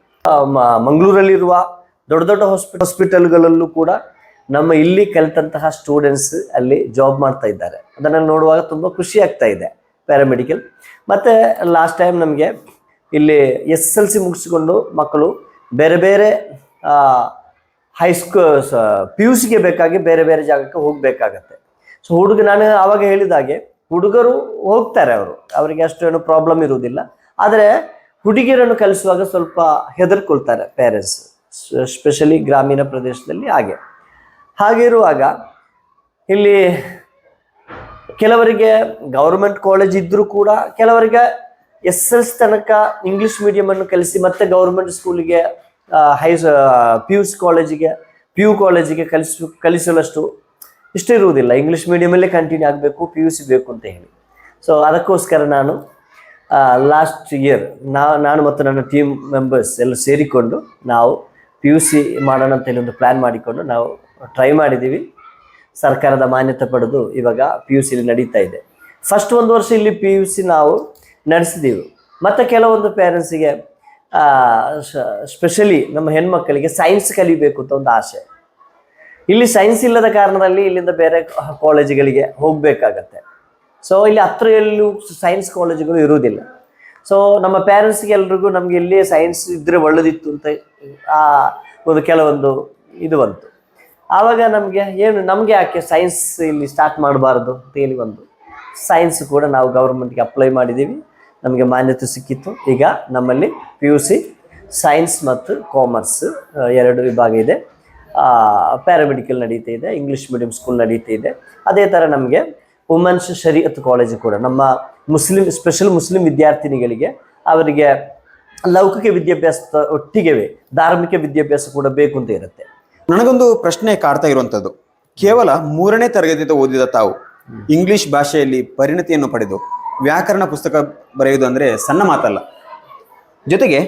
ಮಂಗಳೂರಲ್ಲಿರುವ ದೊಡ್ಡ ದೊಡ್ಡ ಹಾಸ್ಪಿ ಹಾಸ್ಪಿಟಲ್ಗಳಲ್ಲೂ ಕೂಡ ನಮ್ಮ ಇಲ್ಲಿ ಕಲಿತಂತಹ ಸ್ಟೂಡೆಂಟ್ಸ್ ಅಲ್ಲಿ ಜಾಬ್ ಮಾಡ್ತಾ ಇದ್ದಾರೆ. ಅದನ್ನು ನೋಡುವಾಗ ತುಂಬ ಖುಷಿ ಆಗ್ತಾ ಇದೆ ಪ್ಯಾರಾಮೆಡಿಕಲ್ ಮತ್ತು ಲಾಸ್ಟ್ ಟೈಮ್ ನಮಗೆ ಇಲ್ಲಿ ಎಸ್ ಎಲ್ ಸಿ ಮುಗಿಸಿಕೊಂಡು ಮಕ್ಕಳು ಬೇರೆ ಬೇರೆ ಹೈಸ್ಕೂ ಪಿ ಯು ಸಿಗೆ ಬೇಕಾಗಿ ಬೇರೆ ಬೇರೆ ಜಾಗಕ್ಕೆ ಹೋಗಬೇಕಾಗತ್ತೆ. ಸೊ ಹುಡುಗ, ನಾನು ಆವಾಗ ಹೇಳಿದಾಗೆ ಹುಡುಗರು ಹೋಗ್ತಾರೆ ಅವರು. ಅವರಿಗೆ ಅಷ್ಟೇನು ಪ್ರಾಬ್ಲಮ್ ಇರುವುದಿಲ್ಲ. ಆದರೆ ಹುಡುಗಿಯರನ್ನು ಕಲಿಸುವಾಗ ಸ್ವಲ್ಪ ಹೆದರ್ಕೊಳ್ತಾರೆ ಪೇರೆಂಟ್ಸ್ ಸ್ಪೆಷಲಿ ಗ್ರಾಮೀಣ ಪ್ರದೇಶದಲ್ಲಿ ಹಾಗೆ. ಹಾಗಿರುವಾಗ ಇಲ್ಲಿ ಕೆಲವರಿಗೆ ಗೌರ್ಮೆಂಟ್ ಕಾಲೇಜ್ ಇದ್ದರೂ ಕೂಡ ಕೆಲವರಿಗೆ ಎಸ್ ಎಲ್ ಸಿ ತನಕ ಇಂಗ್ಲಿಷ್ ಮೀಡಿಯಮನ್ನು ಕಲಿಸಿ ಮತ್ತೆ ಗೌರ್ಮೆಂಟ್ ಸ್ಕೂಲಿಗೆ ಹೈ ಪಿ ಯು ಸಿ ಕಾಲೇಜಿಗೆ ಪಿ ಯು ಕಾಲೇಜಿಗೆ ಕಲಿಸ ಕಲಿಸಲಷ್ಟು ಇಷ್ಟ ಇರುವುದಿಲ್ಲ. ಇಂಗ್ಲಿಷ್ ಮೀಡಿಯಮಲ್ಲೇ ಕಂಟಿನ್ಯೂ ಆಗಬೇಕು ಪಿ ಯು ಸಿ ಬೇಕು ಅಂತ ಹೇಳಿ. ಸೊ ಅದಕ್ಕೋಸ್ಕರ ನಾನು ಲಾಸ್ಟ್ ಇಯರ್ ನಾ, ನಾನು ಮತ್ತು ನನ್ನ ಟೀಮ್ ಮೆಂಬರ್ಸ್ ಎಲ್ಲ ಸೇರಿಕೊಂಡು ನಾವು ಪಿ ಯು ಸಿ ಮಾಡೋಣ ಅಂತ ಹೇಳಿ ಒಂದು ಪ್ಲ್ಯಾನ್ ಮಾಡಿಕೊಂಡು ನಾವು ಟ್ರೈ ಮಾಡಿದ್ದೀವಿ ಸರ್ಕಾರದ ಮಾನ್ಯತೆ ಪಡೆದು ಇವಾಗ ಪಿ ಯು ಸಿಲಿ ನಡೀತಾ ಇದೆ. ಫಸ್ಟ್ ಒಂದು ವರ್ಷ ಇಲ್ಲಿ ಪಿ ಯು ಸಿ ನಾವು ನಡೆಸಿದ್ದೀವಿ ಮತ್ತು ಕೆಲವೊಂದು ಪೇರೆಂಟ್ಸಿಗೆ ಸ್ಪೆಷಲಿ ನಮ್ಮ ಹೆಣ್ಮಕ್ಕಳಿಗೆ ಸೈನ್ಸ್ ಕಲಿಬೇಕು ಅಂತ ಒಂದು ಆಸೆ. ಇಲ್ಲಿ ಸೈನ್ಸ್ ಇಲ್ಲದ ಕಾರಣದಲ್ಲಿ ಇಲ್ಲಿಂದ ಬೇರೆ ಕಾಲೇಜುಗಳಿಗೆ ಹೋಗಬೇಕಾಗತ್ತೆ. ಸೊ ಇಲ್ಲಿ ಹತ್ರ ಎಲ್ಲೂ ಸೈನ್ಸ್ ಕಾಲೇಜುಗಳು ಇರುವುದಿಲ್ಲ. ಸೊ ನಮ್ಮ ಪೇರೆಂಟ್ಸ್ಗೆ ಎಲ್ರಿಗೂ ನಮಗೆ ಇಲ್ಲಿ ಸೈನ್ಸ್ ಇದ್ದರೆ ಒಳ್ಳೆದಿತ್ತು ಅಂತ, ಆ, ಒಂದು ಕೆಲವೊಂದು ಇದು ಬಂತು. ಆವಾಗ ನಮಗೆ ಏನು, ನಮಗೆ ಯಾಕೆ ಸೈನ್ಸ್ ಇಲ್ಲಿ ಸ್ಟಾರ್ಟ್ ಮಾಡಬಾರ್ದು ಅಂತ ಹೇಳಿ ಒಂದು ಸೈನ್ಸ್ ಕೂಡ ನಾವು ಗೌರ್ಮೆಂಟ್ಗೆ ಅಪ್ಲೈ ಮಾಡಿದ್ದೀವಿ ನಮಗೆ ಮಾನ್ಯತೆ ಸಿಕ್ಕಿತ್ತು. ಈಗ ನಮ್ಮಲ್ಲಿ ಪಿ ಯು ಸಿ ಸೈನ್ಸ್ ಮತ್ತು ಕಾಮರ್ಸ್ ಎರಡು ವಿಭಾಗ ಇದೆ. ಪ್ಯಾರಾಮೆಡಿಕಲ್ ನಡೀತಾ ಇದೆ ಇಂಗ್ಲೀಷ್ ಮೀಡಿಯಂ ಸ್ಕೂಲ್ ನಡೀತಾ ಇದೆ. ಅದೇ ಥರ ನಮಗೆ ವುಮೆನ್ಸ್ ಶರೀಯತ್ ಕಾಲೇಜು ಕೂಡ, ನಮ್ಮ ಮುಸ್ಲಿಂ ಸ್ಪೆಷಲ್ ಮುಸ್ಲಿಂ ವಿದ್ಯಾರ್ಥಿನಿಗಳಿಗೆ ಅವರಿಗೆ ಲೌಕಿಕ ವಿದ್ಯಾಭ್ಯಾಸದ ಒಟ್ಟಿಗೆ ಧಾರ್ಮಿಕ ವಿದ್ಯಾಭ್ಯಾಸ ಕೂಡ ಬೇಕು ಅಂತ ಇರುತ್ತೆ. ನನಗೊಂದು ಪ್ರಶ್ನೆ ಕಾಡ್ತಾ ಇರುವಂತದ್ದು ಕೇವಲ ಮೂರನೇ ತರಗತಿಯಿಂದ ಓದಿದ ತಾವು ಇಂಗ್ಲಿಷ್ ಭಾಷೆಯಲ್ಲಿ ಪರಿಣತಿಯನ್ನು ಪಡೆದು ವ್ಯಾಕರಣ ಪುಸ್ತಕ ಬರೆಯುವುದು ಅಂದ್ರೆ ಸಣ್ಣ ಮಾತಲ್ಲ. ಜೊತೆಗೆ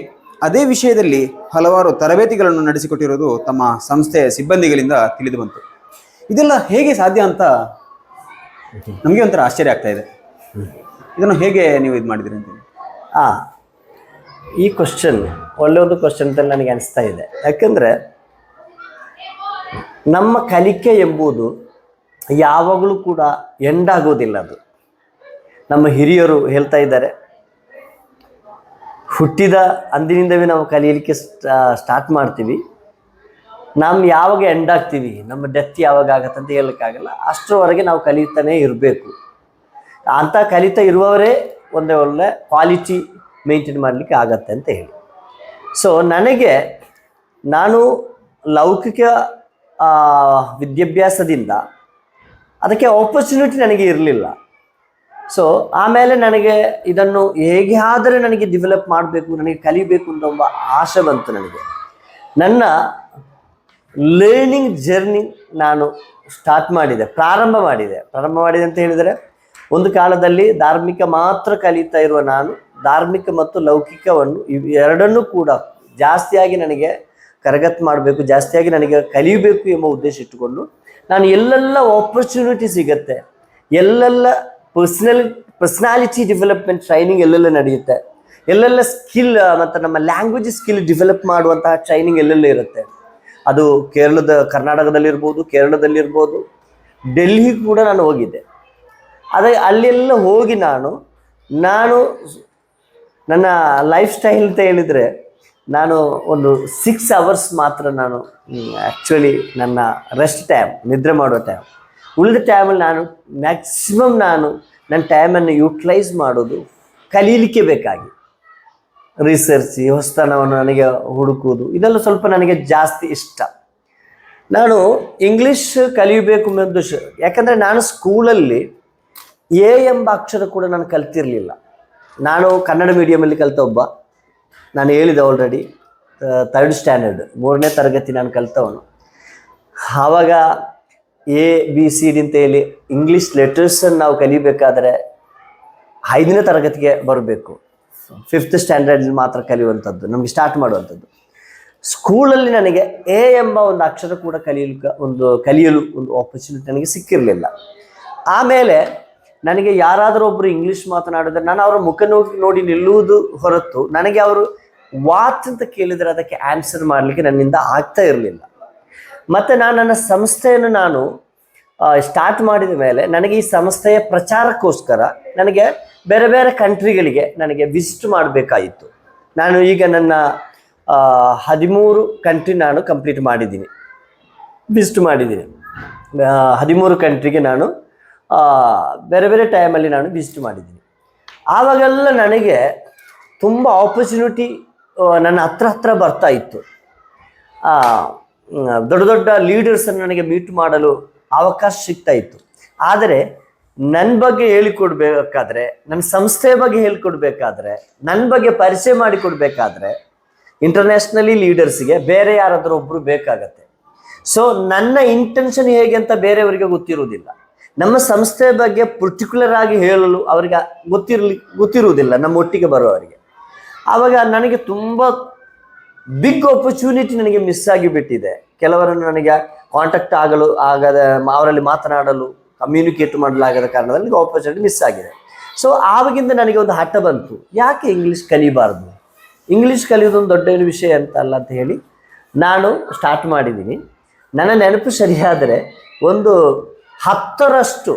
ಅದೇ ವಿಷಯದಲ್ಲಿ ಹಲವಾರು ತರಬೇತಿಗಳನ್ನು ನಡೆಸಿಕೊಟ್ಟಿರೋದು ತಮ್ಮ ಸಂಸ್ಥೆಯ ಸಿಬ್ಬಂದಿಗಳಿಂದ ತಿಳಿದು ಬಂತು. ಇದೆಲ್ಲ ಹೇಗೆ ಸಾಧ್ಯ ಅಂತ ನಮಗೆ ಒಂಥರ ಆಶ್ಚರ್ಯ ಆಗ್ತಾ ಇದೆ. ಇದನ್ನು ಹೇಗೆ ನೀವು ಇದು ಮಾಡಿದಿರಿ ಅಂತ? ಆ, ಈ ಕ್ವಶನ್ ಒಂದು ಕ್ವಶನ್ ಅಂತ ನನಗೆ ಅನಿಸ್ತಾ ಇದೆ. ಯಾಕಂದರೆ ನಮ್ಮ ಕಲಿಕೆ ಎಂಬುದು ಯಾವಾಗಲೂ ಕೂಡ ಎಂಡಾಗೋದಿಲ್ಲ ಅದು. ನಮ್ಮ ಹಿರಿಯರು ಹೇಳ್ತಾ ಇದ್ದಾರೆ, ಹುಟ್ಟಿದ ಅಂದಿನಿಂದವೇ ನಾವು ಕಲಿಯಲಿಕ್ಕೆ ಸ್ಟಾರ್ಟ್ ಮಾಡ್ತೀವಿ. ನಾವು ಯಾವಾಗ ಎಂಡ್ ಆಗ್ತೀವಿ ನಮ್ಮ ಡೆತ್ ಯಾವಾಗ ಆಗತ್ತೆ ಅಂತ ಹೇಳೋಕ್ಕಾಗಲ್ಲ. ಅಷ್ಟರವರೆಗೆ ನಾವು ಕಲಿತಾನೇ ಇರಬೇಕು. ಅಂತ ಕಲಿತಾ ಇರುವವರೇ ಒಂದೇ ಒಳ್ಳೆ ಕ್ವಾಲಿಟಿ ಮೇಂಟೈನ್ ಮಾಡಲಿಕ್ಕೆ ಆಗತ್ತೆ ಅಂತ ಹೇಳಿ. ಸೊ ನನಗೆ ನಾನು ಲೌಕಿಕ ವಿದ್ಯಾಭ್ಯಾಸದಿಂದ ಅದಕ್ಕೆ ಆಪರ್ಚುನಿಟಿ ನನಗೆ ಇರಲಿಲ್ಲ. ಸೊ ಆಮೇಲೆ ನನಗೆ ಇದನ್ನು ಹೇಗೆ ಆದರೆ ನನಗೆ ಡೆವಲಪ್ ಮಾಡಬೇಕು, ನನಗೆ ಕಲಿಬೇಕು ಅಂತ ಒಬ್ಬ ಆಸೆ ಬಂತು ನನಗೆ. ನನ್ನ ಲರ್ನಿಂಗ್ ಜರ್ನಿ ನಾನು ಸ್ಟಾರ್ಟ್ ಮಾಡಿದೆ, ಪ್ರಾರಂಭ ಮಾಡಿದೆ. ಪ್ರಾರಂಭ ಮಾಡಿದೆ ಅಂತ ಹೇಳಿದರೆ, ಒಂದು ಕಾಲದಲ್ಲಿ ಧಾರ್ಮಿಕ ಮಾತ್ರ ಕಲಿತಾ ಇರುವ ನಾನು, ಧಾರ್ಮಿಕ ಮತ್ತು ಲೌಕಿಕವನ್ನು ಎರಡನ್ನೂ ಕೂಡ ಜಾಸ್ತಿಯಾಗಿ ನನಗೆ ಕರಗತ್ ಮಾಡಬೇಕು, ಜಾಸ್ತಿಯಾಗಿ ನನಗೆ ಕಲಿಯಬೇಕು ಎಂಬ ಉದ್ದೇಶ ಇಟ್ಟುಕೊಂಡು ನಾನು ಎಲ್ಲೆಲ್ಲ ಆಪರ್ಚುನಿಟಿ ಸಿಗತ್ತೆ, ಎಲ್ಲೆಲ್ಲ ಪರ್ಸನಲ್ ಪರ್ಸ್ನಾಲಿಟಿ ಡೆವಲಪ್ಮೆಂಟ್ ಟ್ರೈನಿಂಗ್ ಎಲ್ಲೆಲ್ಲ ನಡೆಯುತ್ತೆ, ಎಲ್ಲೆಲ್ಲ ಸ್ಕಿಲ್ ಮತ್ತು ನಮ್ಮ ಲ್ಯಾಂಗ್ವೇಜ್ ಸ್ಕಿಲ್ ಡೆವಲಪ್ ಮಾಡುವಂತಹ ಟ್ರೈನಿಂಗ್ ಎಲ್ಲೆಲ್ಲ ಇರುತ್ತೆ. ಅದು ಕೇರಳದ, ಕರ್ನಾಟಕದಲ್ಲಿರ್ಬೋದು, ಕೇರಳದಲ್ಲಿರ್ಬೋದು ಡೆಲ್ಲಿ ಕೂಡ ನಾನು ಹೋಗಿದ್ದೆ. ಅದೇ ಅಲ್ಲೆಲ್ಲ ಹೋಗಿ ನಾನು ನಾನು ನನ್ನ ಲೈಫ್ ಸ್ಟೈಲ್ ಅಂತ ಹೇಳಿದರೆ ನಾನು ಒಂದು ಸಿಕ್ಸ್ ಅವರ್ಸ್ ಮಾತ್ರ ನಾನು ಆ್ಯಕ್ಚುಲಿ ನನ್ನ ರೆಸ್ಟ್ ಟೈಮ್ ನಿದ್ರೆ ಮಾಡೋ ಟೈಮ್ ಉಳಿದ ಟೈಮಲ್ಲಿ ನಾನು ಮ್ಯಾಕ್ಸಿಮಮ್ ನಾನು ನನ್ನ ಟೈಮನ್ನು ಯೂಟಿಲೈಸ್ ಮಾಡೋದು ಕಲೀಲಿಕ್ಕೆ ಬೇಕಾಗಿ. ರಿಸರ್ಚ್ ಹೊಸತನವನ್ನು ನನಗೆ ಹುಡುಕುವುದು, ಇದೆಲ್ಲ ಸ್ವಲ್ಪ ನನಗೆ ಜಾಸ್ತಿ ಇಷ್ಟ. ನಾನು ಇಂಗ್ಲೀಷ್ ಕಲಿಯಬೇಕು ಎಂದು ಯಾಕಂದರೆ ನಾನು ಸ್ಕೂಲಲ್ಲಿ ಎ ಎಂಬ ಅಕ್ಷರ ಕೂಡ ನಾನು ಕಲ್ತಿರಲಿಲ್ಲ. ನಾನು ಕನ್ನಡ ಮೀಡಿಯಮಲ್ಲಿ ಕಲಿತ ಒಬ್ಬ. ನಾನು ಹೇಳಿದೆ ಆಲ್ರೆಡಿ ತರ್ಡ್ ಸ್ಟ್ಯಾಂಡರ್ಡ್ ಮೂರನೇ ತರಗತಿ ನಾನು ಕಲಿತವನು. ಆವಾಗ ಎ ಬಿ ಸಿ ಡಿ ಅಂತ ಹೇಳಿ ಇಂಗ್ಲೀಷ್ ಲೆಟರ್ಸನ್ನು ನಾವು ಕಲಿಬೇಕಾದ್ರೆ ಐದನೇ ತರಗತಿಗೆ ಬರಬೇಕು. ಫಿಫ್ತ್ ಸ್ಟ್ಯಾಂಡರ್ಡ್ ಮಾತ್ರ ಕಲಿಯುವಂಥದ್ದು, ನಮಗೆ ಸ್ಟಾರ್ಟ್ ಮಾಡುವಂಥದ್ದು. ಸ್ಕೂಲಲ್ಲಿ ನನಗೆ ಎ ಎಂಬ ಒಂದು ಅಕ್ಷರ ಕೂಡ ಕಲಿಯಲು ಒಂದು ಕಲಿಯಲು ಒಂದು ಆಪರ್ಚುನಿಟಿ ನನಗೆ ಸಿಕ್ಕಿರಲಿಲ್ಲ. ಆಮೇಲೆ ನನಗೆ ಯಾರಾದರೂ ಒಬ್ಬರು ಇಂಗ್ಲೀಷ್ ಮಾತನಾಡಿದ್ರೆ ನಾನು ಅವರ ಮುಖ ನೋಡಿ ನೋಡಿ ನಿಲ್ಲುವುದು ಹೊರತು ನನಗೆ ಅವರು ವಾತ್ ಅಂತ ಕೇಳಿದರೆ ಅದಕ್ಕೆ ಆನ್ಸರ್ ಮಾಡಲಿಕ್ಕೆ ನನ್ನಿಂದ ಆಗ್ತಾ ಇರಲಿಲ್ಲ. ಮತ್ತು ನಾನು ನನ್ನ ಸಂಸ್ಥೆಯನ್ನು ನಾನು ಸ್ಟಾರ್ಟ್ ಮಾಡಿದ ಮೇಲೆ ನನಗೆ ಈ ಸಂಸ್ಥೆಯ ಪ್ರಚಾರಕ್ಕೋಸ್ಕರ ನನಗೆ ಬೇರೆ ಬೇರೆ ಕಂಟ್ರಿಗಳಿಗೆ ನನಗೆ ವಿಸಿಟ್ ಮಾಡಬೇಕಾಯಿತು. ನಾನು ಈಗ ನನ್ನ ಹದಿಮೂರು ಕಂಟ್ರಿ ನಾನು ಕಂಪ್ಲೀಟ್ ಮಾಡಿದ್ದೀನಿ. ವಿಸಿಟ್ ಮಾಡಿದ್ದೀನಿ. ಹದಿಮೂರು ಕಂಟ್ರಿಗೆ ನಾನು ಬೇರೆ ಬೇರೆ ಟೈಮಲ್ಲಿ ನಾನು ವಿಸಿಟ್ ಮಾಡಿದ್ದೀನಿ. ಆವಾಗೆಲ್ಲ ನನಗೆ ತುಂಬ ಆಪರ್ಚುನಿಟಿ ನನ್ನ ಹತ್ರ ಹತ್ರ ಬರ್ತಾ ಇತ್ತು. ದೊಡ್ಡ ದೊಡ್ಡ ಲೀಡರ್ಸನ್ನು ನನಗೆ ಮೀಟ್ ಮಾಡಲು ಅವಕಾಶ ಸಿಗ್ತಾ ಇತ್ತು. ಆದರೆ ನನ್ನ ಬಗ್ಗೆ ಹೇಳಿಕೊಡ್ಬೇಕಾದ್ರೆ ನನ್ನ ಸಂಸ್ಥೆಯ ಬಗ್ಗೆ ಹೇಳಿಕೊಡ್ಬೇಕಾದ್ರೆ ನನ್ನ ಬಗ್ಗೆ ಪರಿಚಯ ಮಾಡಿಕೊಡ್ಬೇಕಾದ್ರೆ ಇಂಟರ್ನ್ಯಾಷನಲಿ ಲೀಡರ್ಸ್ಗೆ ಬೇರೆ ಯಾರಾದರೂ ಒಬ್ಬರು ಬೇಕಾಗತ್ತೆ. ಸೊ ನನ್ನ ಇಂಟೆನ್ಷನ್ ಹೇಗೆ ಅಂತ ಬೇರೆಯವರಿಗೆ ಗೊತ್ತಿರುವುದಿಲ್ಲ. ನಮ್ಮ ಸಂಸ್ಥೆಯ ಬಗ್ಗೆ ಪರ್ಟಿಕ್ಯುಲರ್ ಆಗಿ ಹೇಳಲು ಅವರಿಗೆ ಗೊತ್ತಿರಲಿ, ಗೊತ್ತಿರುವುದಿಲ್ಲ, ನಮ್ಮ ಒಟ್ಟಿಗೆ ಬರುವವರಿಗೆ. ಆವಾಗ ನನಗೆ ತುಂಬ ಬಿಗ್ ಆಪರ್ಚುನಿಟಿ ನನಗೆ ಮಿಸ್ ಆಗಿ ಬಿಟ್ಟಿದೆ. ಕೆಲವರನ್ನು ನನಗೆ ಕಾಂಟ್ಯಾಕ್ಟ್ ಆಗಲು, ಆಗದ, ಅವರಲ್ಲಿ ಮಾತನಾಡಲು ಕಮ್ಯುನಿಕೇಟ್ ಮಾಡಲಾಗದ ಕಾರಣದಲ್ಲಿ ಆಪರ್ಚುನಿಟಿ ಮಿಸ್ ಆಗಿದೆ. ಸೊ ಆವಾಗಿಂದ ನನಗೆ ಒಂದು ಹಠ ಬಂತು. ಯಾಕೆ ಇಂಗ್ಲೀಷ್ ಕಲಿಬಾರ್ದು? ಇಂಗ್ಲೀಷ್ ಕಲಿಯೋದೊಂದು ದೊಡ್ಡ ಏನು ವಿಷಯ ಅಂತ ಅಲ್ಲ ಅಂತ ಹೇಳಿ, ನಾನು ಸ್ಟಾರ್ಟ್ ಮಾಡಿದ್ದೀನಿ. ನನ್ನ ನೆನಪು ಸರಿಯಾದರೆ ಒಂದು ಹತ್ತರಷ್ಟು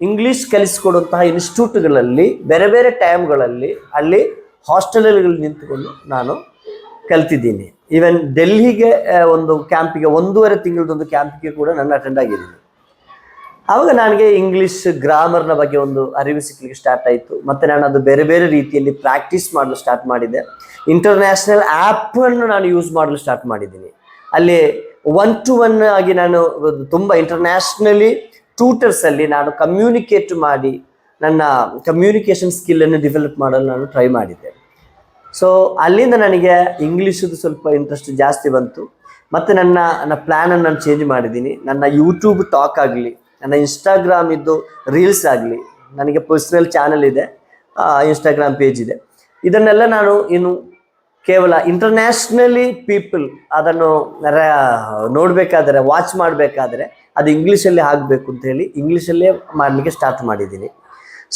ಇಂಗ್ಲೀಷ್ ಕಲಿಸಿಕೊಡುವಂತಹ ಇನ್ಸ್ಟಿಟ್ಯೂಟ್ಗಳಲ್ಲಿ ಬೇರೆ ಬೇರೆ ಟೈಮ್ಗಳಲ್ಲಿ ಅಲ್ಲಿ ಹಾಸ್ಟೆಲ್ಗಳಲ್ಲಿ ನಿಂತುಕೊಂಡು ನಾನು ಕಲ್ತಿದ್ದೀನಿ. ಈವನ್ ಡೆಲ್ಲಿಗೆ ಒಂದು ಕ್ಯಾಂಪಿಗೆ ಒಂದೂವರೆ ತಿಂಗಳದೊಂದು ಕ್ಯಾಂಪಿಗೆ ಕೂಡ ನಾನು ಅಟೆಂಡ್ ಆಗಿದ್ದೀನಿ. ಆವಾಗ ನನಗೆ ಇಂಗ್ಲೀಷ್ ಗ್ರಾಮರ್ನ ಬಗ್ಗೆ ಒಂದು ಅರಿವು ಸಿಕ್ಕಲಿಕ್ಕೆ ಸ್ಟಾರ್ಟ್ ಆಯಿತು. ಮತ್ತು ನಾನು ಅದು ಬೇರೆ ಬೇರೆ ರೀತಿಯಲ್ಲಿ ಪ್ರಾಕ್ಟೀಸ್ ಮಾಡಲು ಸ್ಟಾರ್ಟ್ ಮಾಡಿದೆ. ಇಂಟರ್ನ್ಯಾಷನಲ್ ಆ್ಯಪನ್ನು ನಾನು ಯೂಸ್ ಮಾಡಲು ಸ್ಟಾರ್ಟ್ ಮಾಡಿದ್ದೀನಿ. ಅಲ್ಲಿ ಒನ್ ಟು ಒನ್ ಆಗಿ ನಾನು ತುಂಬ ಇಂಟರ್ನ್ಯಾಷನಲಿ ಟ್ಯೂಟರ್ಸಲ್ಲಿ ನಾನು ಕಮ್ಯುನಿಕೇಟ್ ಮಾಡಿ ನನ್ನ ಕಮ್ಯುನಿಕೇಷನ್ ಸ್ಕಿಲ್ಲನ್ನು ಡೆವಲಪ್ ಮಾಡಲು ನಾನು ಟ್ರೈ ಮಾಡಿದ್ದೆ. ಸೊ ಅಲ್ಲಿಂದ ನನಗೆ ಇಂಗ್ಲೀಷದು ಸ್ವಲ್ಪ ಇಂಟ್ರೆಸ್ಟ್ ಜಾಸ್ತಿ ಬಂತು. ಮತ್ತು ನನ್ನ ನನ್ನ ಪ್ಲ್ಯಾನನ್ನು ನಾನು ಚೇಂಜ್ ಮಾಡಿದ್ದೀನಿ. ನನ್ನ ಯೂಟ್ಯೂಬ್ ಟಾಕ್ ಆಗಲಿ, ನನ್ನ ಇನ್ಸ್ಟಾಗ್ರಾಮ್ ಇದ್ದು ರೀಲ್ಸ್ ಆಗಲಿ, ನನಗೆ ಪರ್ಸ್ನಲ್ ಚಾನಲ್ ಇದೆ. ಇನ್ಸ್ಟಾಗ್ರಾಮ್ ಪೇಜ್ ಇದೆ. ಇದನ್ನೆಲ್ಲ ನಾನು ಇನ್ನು ಕೇವಲ ಇಂಟರ್ನ್ಯಾಷನಲಿ ಪೀಪಲ್ ಅದನ್ನು ನೋಡಬೇಕಾದ್ರೆ ವಾಚ್ ಮಾಡಬೇಕಾದ್ರೆ ಅದು ಇಂಗ್ಲೀಷಲ್ಲಿ ಆಗಬೇಕು ಅಂತ ಹೇಳಿ ಇಂಗ್ಲೀಷಲ್ಲೇ ಮಾಡಲಿಕ್ಕೆ ಸ್ಟಾರ್ಟ್ ಮಾಡಿದ್ದೀನಿ.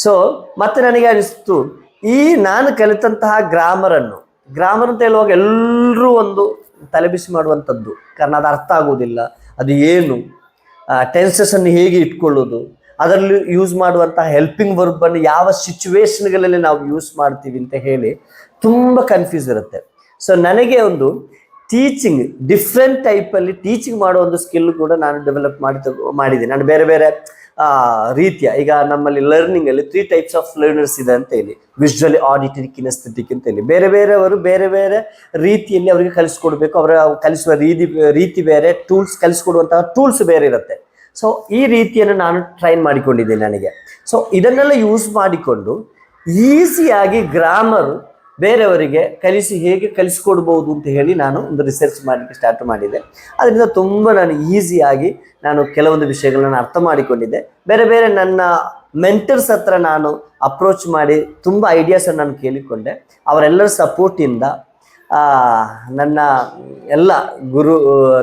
ಸೊ ಮತ್ತೆ ನನಗೆ ಅನಿಸ್ತು, ಈ ನಾನು ಕಲಿತಂತಹ ಗ್ರಾಮರನ್ನು ಗ್ರಾಮರ್ ಅಂತ ಹೇಳುವಾಗ ಎಲ್ಲರೂ ಒಂದು ತಲೆಬಿಸಿ ಮಾಡುವಂಥದ್ದು, ಕಾರಣ ಅದು ಅರ್ಥ ಆಗುವುದಿಲ್ಲ, ಅದು ಏನು ಟೆನ್ಸಸ್ ಅನ್ನು ಹೇಗೆ ಇಟ್ಕೊಳ್ಳೋದು ಅದರಲ್ಲಿ ಯೂಸ್ ಮಾಡುವಂತಹ ಹೆಲ್ಪಿಂಗ್ ವರ್ಬನ್ನು ಯಾವ ಸಿಚುವೇಶನ್ಗಳಲ್ಲಿ ನಾವು ಯೂಸ್ ಮಾಡ್ತೀವಿ ಅಂತ ಹೇಳಿ ತುಂಬ ಕನ್ಫ್ಯೂಸ್ ಇರುತ್ತೆ. ಸೊ ನನಗೆ ಒಂದು ಟೀಚಿಂಗ್ ಡಿಫ್ರೆಂಟ್ ಟೈಪಲ್ಲಿ ಟೀಚಿಂಗ್ ಮಾಡೋ ಒಂದು ಸ್ಕಿಲ್ ಕೂಡ ನಾನು ಡೆವಲಪ್ ಮಾಡಿ ಮಾಡಿದ್ದೀನಿ. ನಾನು ಬೇರೆ ಬೇರೆ ರೀತಿಯ, ಈಗ ನಮ್ಮಲ್ಲಿ ಲರ್ನಿಂಗ್ ಅಲ್ಲಿ ತ್ರೀ ಟೈಪ್ಸ್ ಆಫ್ ಲರ್ನರ್ಸ್ ಇದೆ ಅಂತ ಹೇಳಿ. ವಿಜುವಲಿ ಆಡಿಟರಿ ಕಿನೆಸ್ಥೆಟಿಕ್ ಅಂತ ಹೇಳಿ. ಬೇರೆ ಬೇರೆಯವರು ಬೇರೆ ಬೇರೆ ರೀತಿಯಲ್ಲಿ ಅವರಿಗೆ ಕಲಿಸ್ಕೊಡ್ಬೇಕು. ಅವರ ಕಲಿಸುವ ರೀತಿ ರೀತಿ ಬೇರೆ ಟೂಲ್ಸ್ ಕಲಿಸ್ಕೊಡುವಂತಹ ಟೂಲ್ಸ್ ಬೇರೆ ಇರುತ್ತೆ. ಸೊ ಈ ರೀತಿಯನ್ನು ನಾನು ಟ್ರೈನ್ ಮಾಡಿಕೊಂಡಿದ್ದೀನಿ ನನಗೆ. ಸೊ ಇದನ್ನೆಲ್ಲ ಯೂಸ್ ಮಾಡಿಕೊಂಡು ಈಸಿಯಾಗಿ ಗ್ರಾಮರ್ ಬೇರೆಯವರಿಗೆ ಕಲಿಸಿ ಹೇಗೆ ಕಲಿಸ್ಕೊಡ್ಬೋದು ಅಂತ ಹೇಳಿ ನಾನು ಒಂದು ರಿಸರ್ಚ್ ಮಾಡಲಿಕ್ಕೆ ಸ್ಟಾರ್ಟ್ ಮಾಡಿದೆ. ಅದರಿಂದ ತುಂಬ ನಾನು ಈಸಿಯಾಗಿ ನಾನು ಕೆಲವೊಂದು ವಿಷಯಗಳನ್ನು ಅರ್ಥ ಮಾಡಿಕೊಂಡಿದ್ದೆ. ಬೇರೆ ಬೇರೆ ನನ್ನ ಮೆಂಟರ್ಸ್ ಹತ್ರ ನಾನು ಅಪ್ರೋಚ್ ಮಾಡಿ ತುಂಬ ಐಡಿಯಾಸನ್ನು ನಾನು ಕೇಳಿಕೊಂಡೆ. ಅವರೆಲ್ಲರ ಸಪೋರ್ಟಿಂದ ನನ್ನ ಎಲ್ಲ ಗುರು,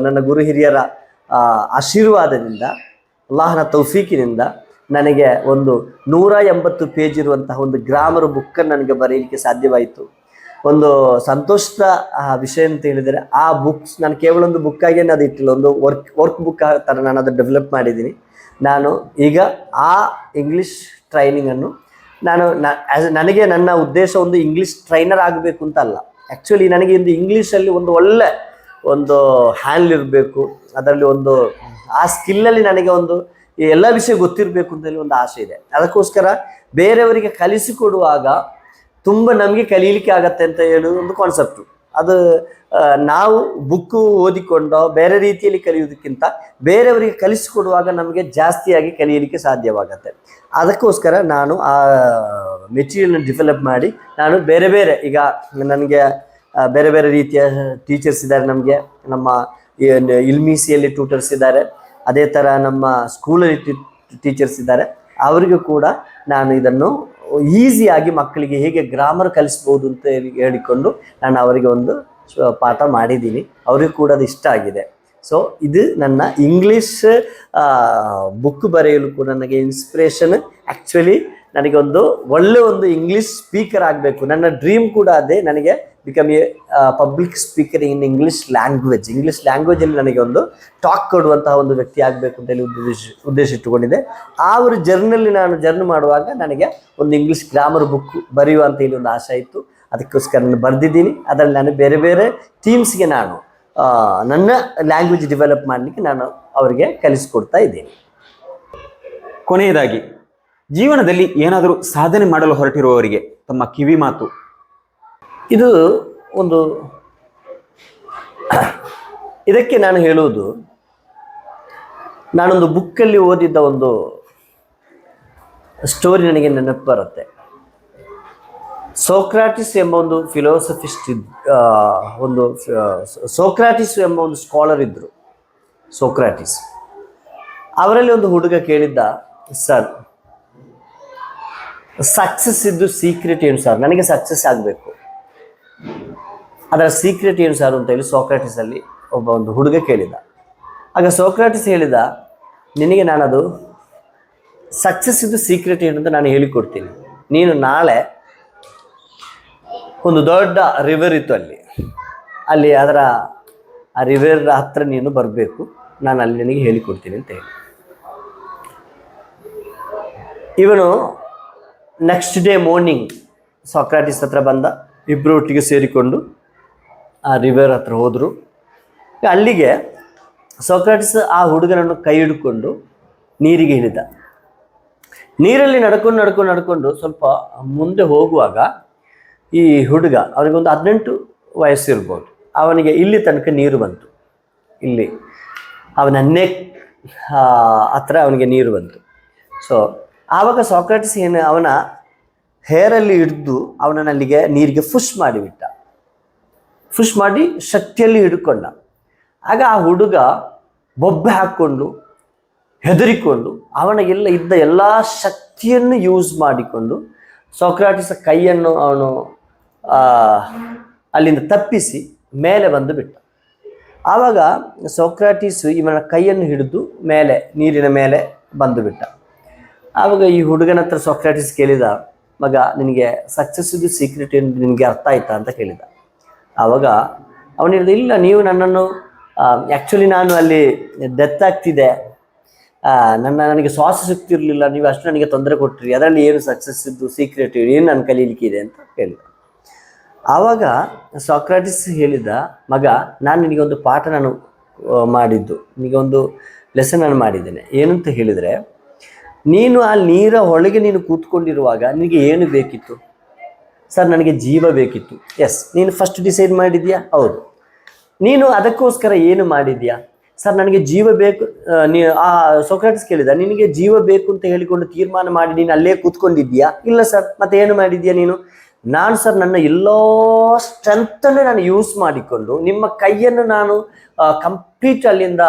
ನನ್ನ ಗುರು ಹಿರಿಯರ ಆಶೀರ್ವಾದದಿಂದ, ಅಲ್ಲಾಹನ ತೌಫೀಕಿನಿಂದ ನನಗೆ ಒಂದು ನೂರ ಎಂಬತ್ತು ಪೇಜ್ ಇರುವಂತಹ ಒಂದು ಗ್ರಾಮರ್ ಬುಕ್ಕನ್ನು ನನಗೆ ಬರೆಯಲಿಕ್ಕೆ ಸಾಧ್ಯವಾಯಿತು. ಒಂದು ಸಂತೋಷದ ವಿಷಯ ಅಂತ ಹೇಳಿದರೆ ಆ ಬುಕ್ಸ್ ನಾನು ಕೇವಲ ಒಂದು ಬುಕ್ಕಾಗಿ ಅದು ಇಟ್ಟಿಲ್ಲ, ಒಂದು ವರ್ಕ್ ವರ್ಕ್ ಬುಕ್ ಥರ ನಾನು ಅದು ಡೆವಲಪ್ ಮಾಡಿದ್ದೀನಿ. ನಾನು ಈಗ ಆ ಇಂಗ್ಲೀಷ್ ಟ್ರೈನಿಂಗನ್ನು ನಾನು ನನಗೆ ನನ್ನ ಉದ್ದೇಶ ಒಂದು ಇಂಗ್ಲೀಷ್ ಟ್ರೈನರ್ ಆಗಬೇಕು ಅಂತ ಅಲ್ಲ. ಆ್ಯಕ್ಚುಲಿ ನನಗೆ ಇಂದು ಇಂಗ್ಲೀಷಲ್ಲಿ ಒಂದು ಒಳ್ಳೆ ಒಂದು ಹ್ಯಾಂಡ್ ಇರಬೇಕು. ಅದರಲ್ಲಿ ಒಂದು, ಆ ಸ್ಕಿಲ್ಲಲ್ಲಿ ನನಗೆ ಒಂದು ಈ ಎಲ್ಲ ವಿಷಯ ಗೊತ್ತಿರಬೇಕು ಅಂತೇಳಿ ಒಂದು ಆಸೆ ಇದೆ. ಅದಕ್ಕೋಸ್ಕರ ಬೇರೆಯವರಿಗೆ ಕಲಿಸಿಕೊಡುವಾಗ ತುಂಬ ನಮಗೆ ಕಲೀಲಿಕ್ಕೆ ಆಗತ್ತೆ ಅಂತ ಹೇಳೋದು ಒಂದು ಕಾನ್ಸೆಪ್ಟು ಅದು ನಾವು ಬುಕ್ಕು ಓದಿಕೊಂಡು ಬೇರೆ ರೀತಿಯಲ್ಲಿ ಕಲಿಯೋದಕ್ಕಿಂತ ಬೇರೆಯವರಿಗೆ ಕಲಿಸಿಕೊಡುವಾಗ ನಮಗೆ ಜಾಸ್ತಿಯಾಗಿ ಕಲಿಯಲಿಕ್ಕೆ ಸಾಧ್ಯವಾಗತ್ತೆ. ಅದಕ್ಕೋಸ್ಕರ ನಾನು ಆ ಮೆಟೀರಿಯಲ್ನ ಡೆವಲಪ್ ಮಾಡಿ ನಾನು ಬೇರೆ ಬೇರೆ, ಈಗ ನನಗೆ ಬೇರೆ ಬೇರೆ ರೀತಿಯ ಟೀಚರ್ಸ್ ಇದ್ದಾರೆ ನಮಗೆ. ನಮ್ಮ ಇಲ್ಮಿಸಿಯಲ್ಲಿ ಟ್ಯೂಟರ್ಸ್ ಇದ್ದಾರೆ. ಅದೇ ಥರ ನಮ್ಮ ಸ್ಕೂಲಲ್ಲಿ ಟೀಚರ್ಸ್ ಇದ್ದಾರೆ. ಅವರಿಗೂ ಕೂಡ ನಾನು ಇದನ್ನು ಈಸಿಯಾಗಿ ಮಕ್ಕಳಿಗೆ ಹೇಗೆ ಗ್ರಾಮರ್ ಕಲಿಸ್ಬೋದು ಅಂತ ಹೇಳಿ ಹೇಳಿಕೊಂಡು ನಾನು ಅವರಿಗೆ ಒಂದು ಪಾಠ ಮಾಡಿದ್ದೀನಿ. ಅವರಿಗೂ ಕೂಡ ಅದು ಇಷ್ಟ ಆಗಿದೆ. ಸೊ ಇದು ನನ್ನ ಇಂಗ್ಲೀಷ್ ಬುಕ್ ಬರೆಯಲು ಕೂಡ ನನಗೆ ಇನ್ಸ್ಪಿರೇಷನ್ ಆ್ಯಕ್ಚುಲಿ ನನಗೆ ಒಂದು ಒಳ್ಳೆ ಒಂದು ಇಂಗ್ಲೀಷ್ ಸ್ಪೀಕರ್ ಆಗಬೇಕು. ನನ್ನ ಡ್ರೀಮ್ ಕೂಡ ಅದೇ. ನನಗೆ become a public speaker in English language English ಲ್ಯಾಂಗ್ವೇಜಲ್ಲಿ ನನಗೆ ಒಂದು ಟಾಕ್ ಕೊಡುವಂತಹ ಒಂದು ವ್ಯಕ್ತಿ ಆಗಬೇಕು ಅಂತ ಹೇಳಿ ಉದ್ದೇಶ ಉದ್ದೇಶ ಇಟ್ಟುಕೊಂಡಿದೆ ಆ ಒಂದು ಜರ್ನಲ್ಲಿ ನಾನು ಜರ್ನ್ ಮಾಡುವಾಗ ನನಗೆ ಒಂದು ಇಂಗ್ಲೀಷ್ ಗ್ರಾಮರ್ ಬುಕ್ ಬರೆಯುವ ಅಂತ ಒಂದು ಆಸೆ ಇತ್ತು. ಅದಕ್ಕೋಸ್ಕರ ನಾನು ಬರೆದಿದ್ದೀನಿ. ಅದರಲ್ಲಿ ನಾನು ಬೇರೆ ಬೇರೆ ಥೀಮ್ಸ್ಗೆ ನಾನು ನನ್ನ ಲ್ಯಾಂಗ್ವೇಜ್ ಡೆವಲಪ್ ಮಾಡಲಿಕ್ಕೆ ನಾನು ಅವರಿಗೆ ಕಲಿಸ್ಕೊಡ್ತಾ ಇದ್ದೀನಿ. ಕೊನೆಯದಾಗಿ ಜೀವನದಲ್ಲಿ ಏನಾದರೂ ಸಾಧನೆ ಮಾಡಲು ಹೊರಟಿರುವವರಿಗೆ ತಮ್ಮ ಕಿವಿ ಮಾತು. ಇದು ಒಂದು ಇದಕ್ಕೆ ನಾನು ಹೇಳುವುದು, ನಾನೊಂದು ಬುಕ್ಕಲ್ಲಿ ಓದಿದ್ದ ಒಂದು ಸ್ಟೋರಿ ನನಗೆ ನೆನಪು ಬರುತ್ತೆ. ಸೋಕ್ರಾಟಿಸ್ ಎಂಬ ಒಂದು ಫಿಲೋಸಫಿಸ್ಟ್ ಇದ್ ಒಂದು ಸೋಕ್ರಾಟಿಸ್ ಎಂಬ ಒಂದು ಸ್ಕಾಲರ್ ಇದ್ದರು ಸೋಕ್ರಾಟಿಸ್. ಅವರಲ್ಲಿ ಒಂದು ಹುಡುಗ ಕೇಳಿದ್ದ, ಸರ್ ಸಕ್ಸಸ್ ಇದ್ದು ಸೀಕ್ರೆಟ್ ಏನು ಸರ್? ನನಗೆ ಸಕ್ಸಸ್ ಆಗಬೇಕು. ಅದರ ಸೀಕ್ರೆಟ್ ಏನು ಸರ್ ಅಂತ ಹೇಳಿ ಸೋಕ್ರಾಟಿಸ್ ಅಲ್ಲಿ ಒಬ್ಬ ಒಂದು ಹುಡುಗ ಕೇಳಿದ. ಆಗ ಸೋಕ್ರಾಟಿಸ್ ಹೇಳಿದ, ನಿನಗೆ ನಾನದು ಸಕ್ಸಸ್ ಇದ್ದು ಸೀಕ್ರೆಟ್ ಏನು ಅಂತ ನಾನು ಹೇಳಿಕೊಡ್ತೀನಿ. ನೀನು ನಾಳೆ ಒಂದು ದೊಡ್ಡ ರಿವರ್ ಇತ್ತು ಅಲ್ಲಿ. ಅಲ್ಲಿ ಅದರ ಆ ರಿವರ್ ಹತ್ರ ನೀನು ಬರಬೇಕು. ನಾನು ಅಲ್ಲಿ ನಿನಗೆ ಹೇಳಿಕೊಡ್ತೀನಿ ಅಂತ ಹೇಳಿ. ಇವನು ನೆಕ್ಸ್ಟ್ ಡೇ ಮಾರ್ನಿಂಗ್ ಸಾಕ್ರಾಟಿಸ್ ಹತ್ರ ಬಂದ. ಇಬ್ಬರು ಒಟ್ಟಿಗೆ ಸೇರಿಕೊಂಡು ಆ ರಿವರ್ ಹತ್ರ ಹೋದರು. ಅಲ್ಲಿಗೆ ಸೋಕ್ರಾಟಿಸ್ ಆ ಹುಡುಗನನ್ನು ಕೈ ಹಿಡ್ಕೊಂಡು ನೀರಿಗೆ ಇಳಿದ. ನೀರಲ್ಲಿ ನಡ್ಕೊಂಡು ನಡ್ಕೊಂಡು ನಡ್ಕೊಂಡು ಸ್ವಲ್ಪ ಮುಂದೆ ಹೋಗುವಾಗ ಈ ಹುಡುಗ, ಅವನಿಗೊಂದು ಹದಿನೆಂಟು ವಯಸ್ಸಿರ್ಬೋದು. ಅವನಿಗೆ ಇಲ್ಲಿ ತನಕ ನೀರು ಬಂತು. ಇಲ್ಲಿ ಅವನ ನೆಕ್ ಹತ್ರ ಅವನಿಗೆ ನೀರು ಬಂತು. ಸೊ ಆವಾಗ ಸಾಕ್ರೆಟಿಸ್ ಏನು, ಅವನ ಹೇರಲ್ಲಿ ಹಿಡಿದು ಅವನನ್ನು ಅಲ್ಲಿಗೆ ನೀರಿಗೆ ಫುಶ್ ಮಾಡಿಬಿಟ್ಟ ಫುಶ್ ಮಾಡಿ ಶಕ್ತಿಯಲ್ಲಿ ಹಿಡ್ಕೊಂಡ. ಆಗ ಆ ಹುಡುಗ ಬೊಬ್ಬೆ ಹಾಕ್ಕೊಂಡು, ಹೆದರಿಕೊಂಡು ಅವನ ಎಲ್ಲ ಇದ್ದ ಎಲ್ಲ ಶಕ್ತಿಯನ್ನು ಯೂಸ್ ಮಾಡಿಕೊಂಡು ಸೋಕ್ರಾಟಿಸ ಕೈಯನ್ನು ಅವನು ಅಲ್ಲಿಂದ ತಪ್ಪಿಸಿ ಮೇಲೆ ಬಂದು ಬಿಟ್ಟ. ಆವಾಗ ಸೋಕ್ರಾಟಿಸ್ ಇವನ ಕೈಯನ್ನು ಹಿಡಿದು ಮೇಲೆ, ನೀರಿನ ಮೇಲೆ ಬಂದು ಬಿಟ್ಟ. ಆವಾಗ ಈ ಹುಡುಗನ ಹತ್ರ ಸೊಕ್ರಾಟಿಸ್ ಕೇಳಿದ, ಮಗ, ನಿನಗೆ ಸಕ್ಸಸ್ ಇದು ಸೀಕ್ರೆಟ್ ಏನು ನಿನಗೆ ಅರ್ಥ ಆಯ್ತಾ? ಅಂತ ಕೇಳಿದ. ಆವಾಗ ಅವನು ಹೇಳಿದ, ಇಲ್ಲ, ನೀವು ನನ್ನನ್ನು ಆ್ಯಕ್ಚುಲಿ ನಾನು ಅಲ್ಲಿ ಡೆತ್ ಆಗ್ತಿದೆ. ನನ್ನ, ನನಗೆ ಶ್ವಾಸ ಸಿಕ್ತಿರಲಿಲ್ಲ ನೀವು ಅಷ್ಟು ನನಗೆ ತೊಂದರೆ ಕೊಟ್ಟಿರಿ ಅದರಲ್ಲಿ ಏನು ಸಕ್ಸಸ್ ಇದ್ದು ಸೀಕ್ರೆಟ್ ಏನು ನಾನು ಇದೆ? ಅಂತ ಹೇಳಿದ ಆವಾಗ ಸಾಕ್ರಾಟಿಸ್ ಹೇಳಿದ, ಮಗ, ನಾನು ನಿನಗೆ ಒಂದು ಪಾಠ ನಾನು ಮಾಡಿದ್ದು. ನಿನಗೆ ಒಂದು ಲೆಸನ್ ನಾನು ಮಾಡಿದ್ದೇನೆ. ಏನಂತ ಹೇಳಿದರೆ ನೀನು ಆ ನೀರ ಒಳಗೆ ನೀನು ಕೂತ್ಕೊಂಡಿರುವಾಗ ನಿನಗೆ ಏನು ಬೇಕಿತ್ತು? ಸರ್, ನನಗೆ ಜೀವ ಬೇಕಿತ್ತು. ಎಸ್ ನೀನು ಫಸ್ಟ್ ಡಿಸೈಡ್ ಮಾಡಿದ್ಯಾ? ಹೌದು. ನೀನು ಅದಕ್ಕೋಸ್ಕರ ಏನು ಮಾಡಿದ್ಯಾ? ಸರ್, ನನಗೆ ಜೀವ ಬೇಕು ನೀ, ಆ, ಸೊಕ್ರಾಟಿಸ್ ಕೇಳಿದ, ನಿನಗೆ ಜೀವ ಬೇಕು ಅಂತ ಹೇಳಿಕೊಂಡು ತೀರ್ಮಾನ ಮಾಡಿ ನೀನು ಅಲ್ಲೇ ಕೂತ್ಕೊಂಡಿದ್ಯಾ? ಇಲ್ಲ ಸರ್, ಮತ್ತೆ ಏನು ಮಾಡಿದ್ಯಾ ನೀನು? ನಾನು ಸರ್, ನನ್ನ ಎಲ್ಲೋ ಸ್ಟ್ರೆಂತನ್ನು ನಾನು ಯೂಸ್ ಮಾಡಿಕೊಂಡು ನಿಮ್ಮ ಕೈಯನ್ನು ನಾನು ಕಂಪ್ಲೀಟ್ ಅಲ್ಲಿಂದ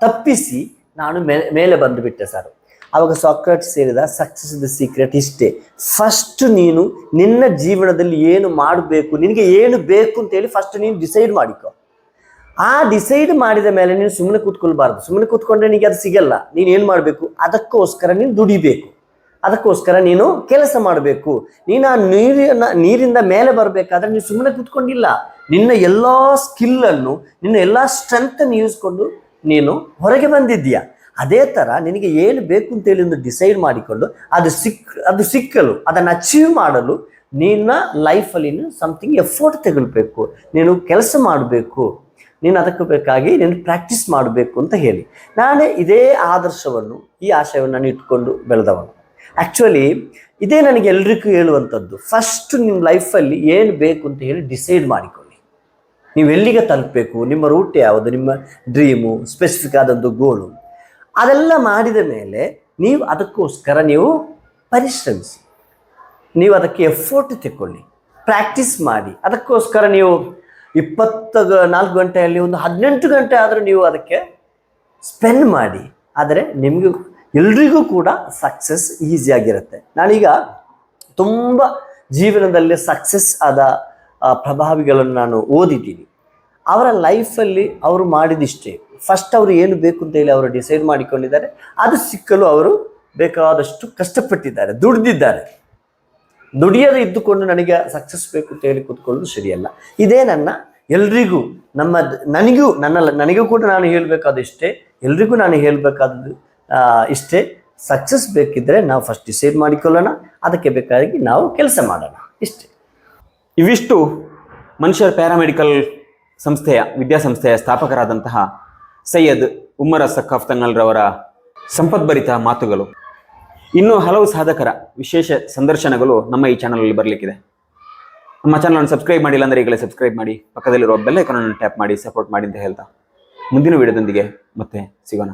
ತಪ್ಪಿಸಿ ನಾನು ಮೇಲೆ ಮೇಲೆ ಬಂದುಬಿಟ್ಟೆ ಸರ್. ಆವಾಗ ಸಾಕ್ರೆಟ್ ಸೇರಿದ ಸಕ್ಸಸ್ ದ ಸೀಕ್ರೆಟ್ ಇಷ್ಟೇ. ಫಸ್ಟ್ ನೀನು ನಿನ್ನ ಜೀವನದಲ್ಲಿ ಏನು ಮಾಡಬೇಕು, ನಿನಗೆ ಏನು ಬೇಕು ಅಂತೇಳಿ ಫಸ್ಟ್ ನೀನು ಡಿಸೈಡ್ ಮಾಡಿಕೊ. ಆ ಡಿಸೈಡ್ ಮಾಡಿದ ಮೇಲೆ ನೀನು ಸುಮ್ಮನೆ ಕೂತ್ಕೊಳ್ಬಾರ್ದು. ಸುಮ್ಮನೆ ಕೂತ್ಕೊಂಡ್ರೆ ನಿನಗೆ ಅದು ಸಿಗಲ್ಲ. ನೀನು ಏನು ಮಾಡಬೇಕು? ಅದಕ್ಕೋಸ್ಕರ ನೀನು ದುಡಿಬೇಕು. ಅದಕ್ಕೋಸ್ಕರ ನೀನು ಕೆಲಸ ಮಾಡಬೇಕು. ನೀನು ಆ ನೀರಿನ, ನೀರಿಂದ ಮೇಲೆ ಬರಬೇಕಾದ್ರೆ ನೀನು ಸುಮ್ಮನೆ ಕೂತ್ಕೊಂಡಿಲ್ಲ. ನಿನ್ನ ಎಲ್ಲ ಸ್ಕಿಲ್ಲನ್ನು ನಿನ್ನ ಎಲ್ಲ ಸ್ಟ್ರೆಂತನ್ನು ಯೂಸ್ಕೊಂಡು ನೀನು ಹೊರಗೆ ಬಂದಿದ್ದೀಯಾ? ಅದೇ ಥರ ನಿನಗೆ ಏನು ಬೇಕು ಅಂತೇಳಿ ಒಂದು ಡಿಸೈಡ್ ಮಾಡಿಕೊಂಡು ಅದು ಸಿಕ್, ಅದು ಸಿಕ್ಕಲು, ಅದನ್ನು ಅಚೀವ್ ಮಾಡಲು ನಿನ್ನ ಲೈಫಲ್ಲಿ ಸಮಥಿಂಗ್ ಎಫೋರ್ಟ್ ತಗೊಳ್ಬೇಕು, ನೀನು ಕೆಲಸ ಮಾಡಬೇಕು, ನೀನು ಅದಕ್ಕೆ ಬೇಕಾಗಿ ನೀನು ಪ್ರಾಕ್ಟೀಸ್ ಮಾಡಬೇಕು ಅಂತ ಹೇಳಿ. ನಾನೇ ಇದೇ ಆದರ್ಶವನ್ನು, ಈ ಆಶಯವನ್ನು ನಾನು ಇಟ್ಕೊಂಡು ಬೆಳೆದವನು. ಆ್ಯಕ್ಚುಲಿ ಇದೇ ನನಗೆ ಎಲ್ರಿಗೂ ಹೇಳುವಂಥದ್ದು ಫಸ್ಟ್ ನಿಮ್ಮ ಲೈಫಲ್ಲಿ ಏನು ಬೇಕು ಅಂತ ಹೇಳಿ ಡಿಸೈಡ್ ಮಾಡಿಕೊಳ್ಳಿ. ನೀವು ಎಲ್ಲಿಗೆ ತಲುಪಬೇಕು, ನಿಮ್ಮ ರೂಟ್ ಯಾವುದು, ನಿಮ್ಮ ಡ್ರೀಮು ಸ್ಪೆಸಿಫಿಕ್ ಆದದ್ದು ಗೋಳು ಅದೆಲ್ಲ ಮಾಡಿದ ಮೇಲೆ ನೀವು ಅದಕ್ಕೋಸ್ಕರ ನೀವು ಪರಿಶ್ರಮಿಸಿ. ನೀವು ಅದಕ್ಕೆ ಎಫೋರ್ಟ್ ತೆಕ್ಕೊಳ್ಳಿ. ಪ್ರಾಕ್ಟೀಸ್ ಮಾಡಿ. ಅದಕ್ಕೋಸ್ಕರ ನೀವು ಇಪ್ಪತ್ತ ನಾಲ್ಕು ಗಂಟೆಯಲ್ಲಿ ಒಂದು ಹದಿನೆಂಟು ಗಂಟೆ ಆದರೂ ನೀವು ಅದಕ್ಕೆ ಸ್ಪೆಂಡ್ ಮಾಡಿ. ಆದರೆ ನಿಮಗೂ ಎಲ್ರಿಗೂ ಕೂಡ ಸಕ್ಸಸ್ ಈಸಿಯಾಗಿರುತ್ತೆ ನಾನೀಗ ತುಂಬ ಜೀವನದಲ್ಲಿ ಸಕ್ಸಸ್ ಆದ ಪ್ರಭಾವಿಗಳನ್ನು ನಾನು ಓದಿದ್ದೀನಿ. ಅವರ ಲೈಫಲ್ಲಿ ಅವರು ಮಾಡಿದಿಷ್ಟೇ. ಫಸ್ಟ್ ಅವರು ಏನು ಬೇಕು ಅಂತ ಹೇಳಿ ಅವರು ಡಿಸೈಡ್ ಮಾಡಿಕೊಂಡಿದ್ದಾರೆ. ಅದು ಸಿಕ್ಕಲು ಅವರು ಬೇಕಾದಷ್ಟು ಕಷ್ಟಪಟ್ಟಿದ್ದಾರೆ, ದುಡಿದಿದ್ದಾರೆ. ದುಡಿಯದೇ ಇದ್ದುಕೊಂಡು ನನಗೆ ಸಕ್ಸಸ್ ಬೇಕು ಅಂತ ಹೇಳಿ ಕೂತ್ಕೊಳ್ಳೋದು ಸರಿಯಲ್ಲ. ಇದೇ ನನ್ನ, ಎಲ್ರಿಗೂ ನಮ್ಮ, ನನಗೂ ನನ್ನಲ್ಲ ನನಗೂ ಕೂಡ ನಾನು ಹೇಳಬೇಕಾದ ಇಷ್ಟೇ, ಎಲ್ರಿಗೂ ನಾನು ಹೇಳಬೇಕಾದದ್ದು ಇಷ್ಟೇ. ಸಕ್ಸಸ್ ಬೇಕಿದ್ದರೆ ನಾವು ಫಸ್ಟ್ ಡಿಸೈಡ್ ಮಾಡಿಕೊಳ್ಳೋಣ, ಅದಕ್ಕೆ ಬೇಕಾಗಿ ನಾವು ಕೆಲಸ ಮಾಡೋಣ. ಇಷ್ಟೇ. ಇವಿಷ್ಟು ಮನುಷ್ಯರ ಪ್ಯಾರಾಮೆಡಿಕಲ್ ಸಂಸ್ಥೆಯ, ವಿದ್ಯಾಸಂಸ್ಥೆಯ ಸ್ಥಾಪಕರಾದಂತಹ ಸೈಯದ್ ಉಮ್ಮರ ಸಖಾಫ್ ತಂಗಲ್ರವರ ಸಂಪದ್ಭರಿತ ಮಾತುಗಳು. ಇನ್ನೂ ಹಲವು ಸಾಧಕರ ವಿಶೇಷ ಸಂದರ್ಶನಗಳು ನಮ್ಮ ಈ ಚಾನಲಲ್ಲಿ ಬರಲಿಕ್ಕಿದೆ. ನಮ್ಮ ಚಾನಲನ್ನು ಸಬ್ಸ್ಕ್ರೈಬ್ ಮಾಡಿಲ್ಲ ಅಂದರೆ ಈಗಲೇ ಸಬ್ಸ್ಕ್ರೈಬ್ ಮಾಡಿ, ಪಕ್ಕದಲ್ಲಿರುವ ಬೆಲ್ಲೈಕನನ್ನು ಟ್ಯಾಪ್ ಮಾಡಿ, ಸಪೋರ್ಟ್ ಮಾಡಿ ಅಂತ ಹೇಳ್ತಾ ಮುಂದಿನ ವಿಡಿಯೋದೊಂದಿಗೆ ಮತ್ತೆ ಸಿಗೋಣ.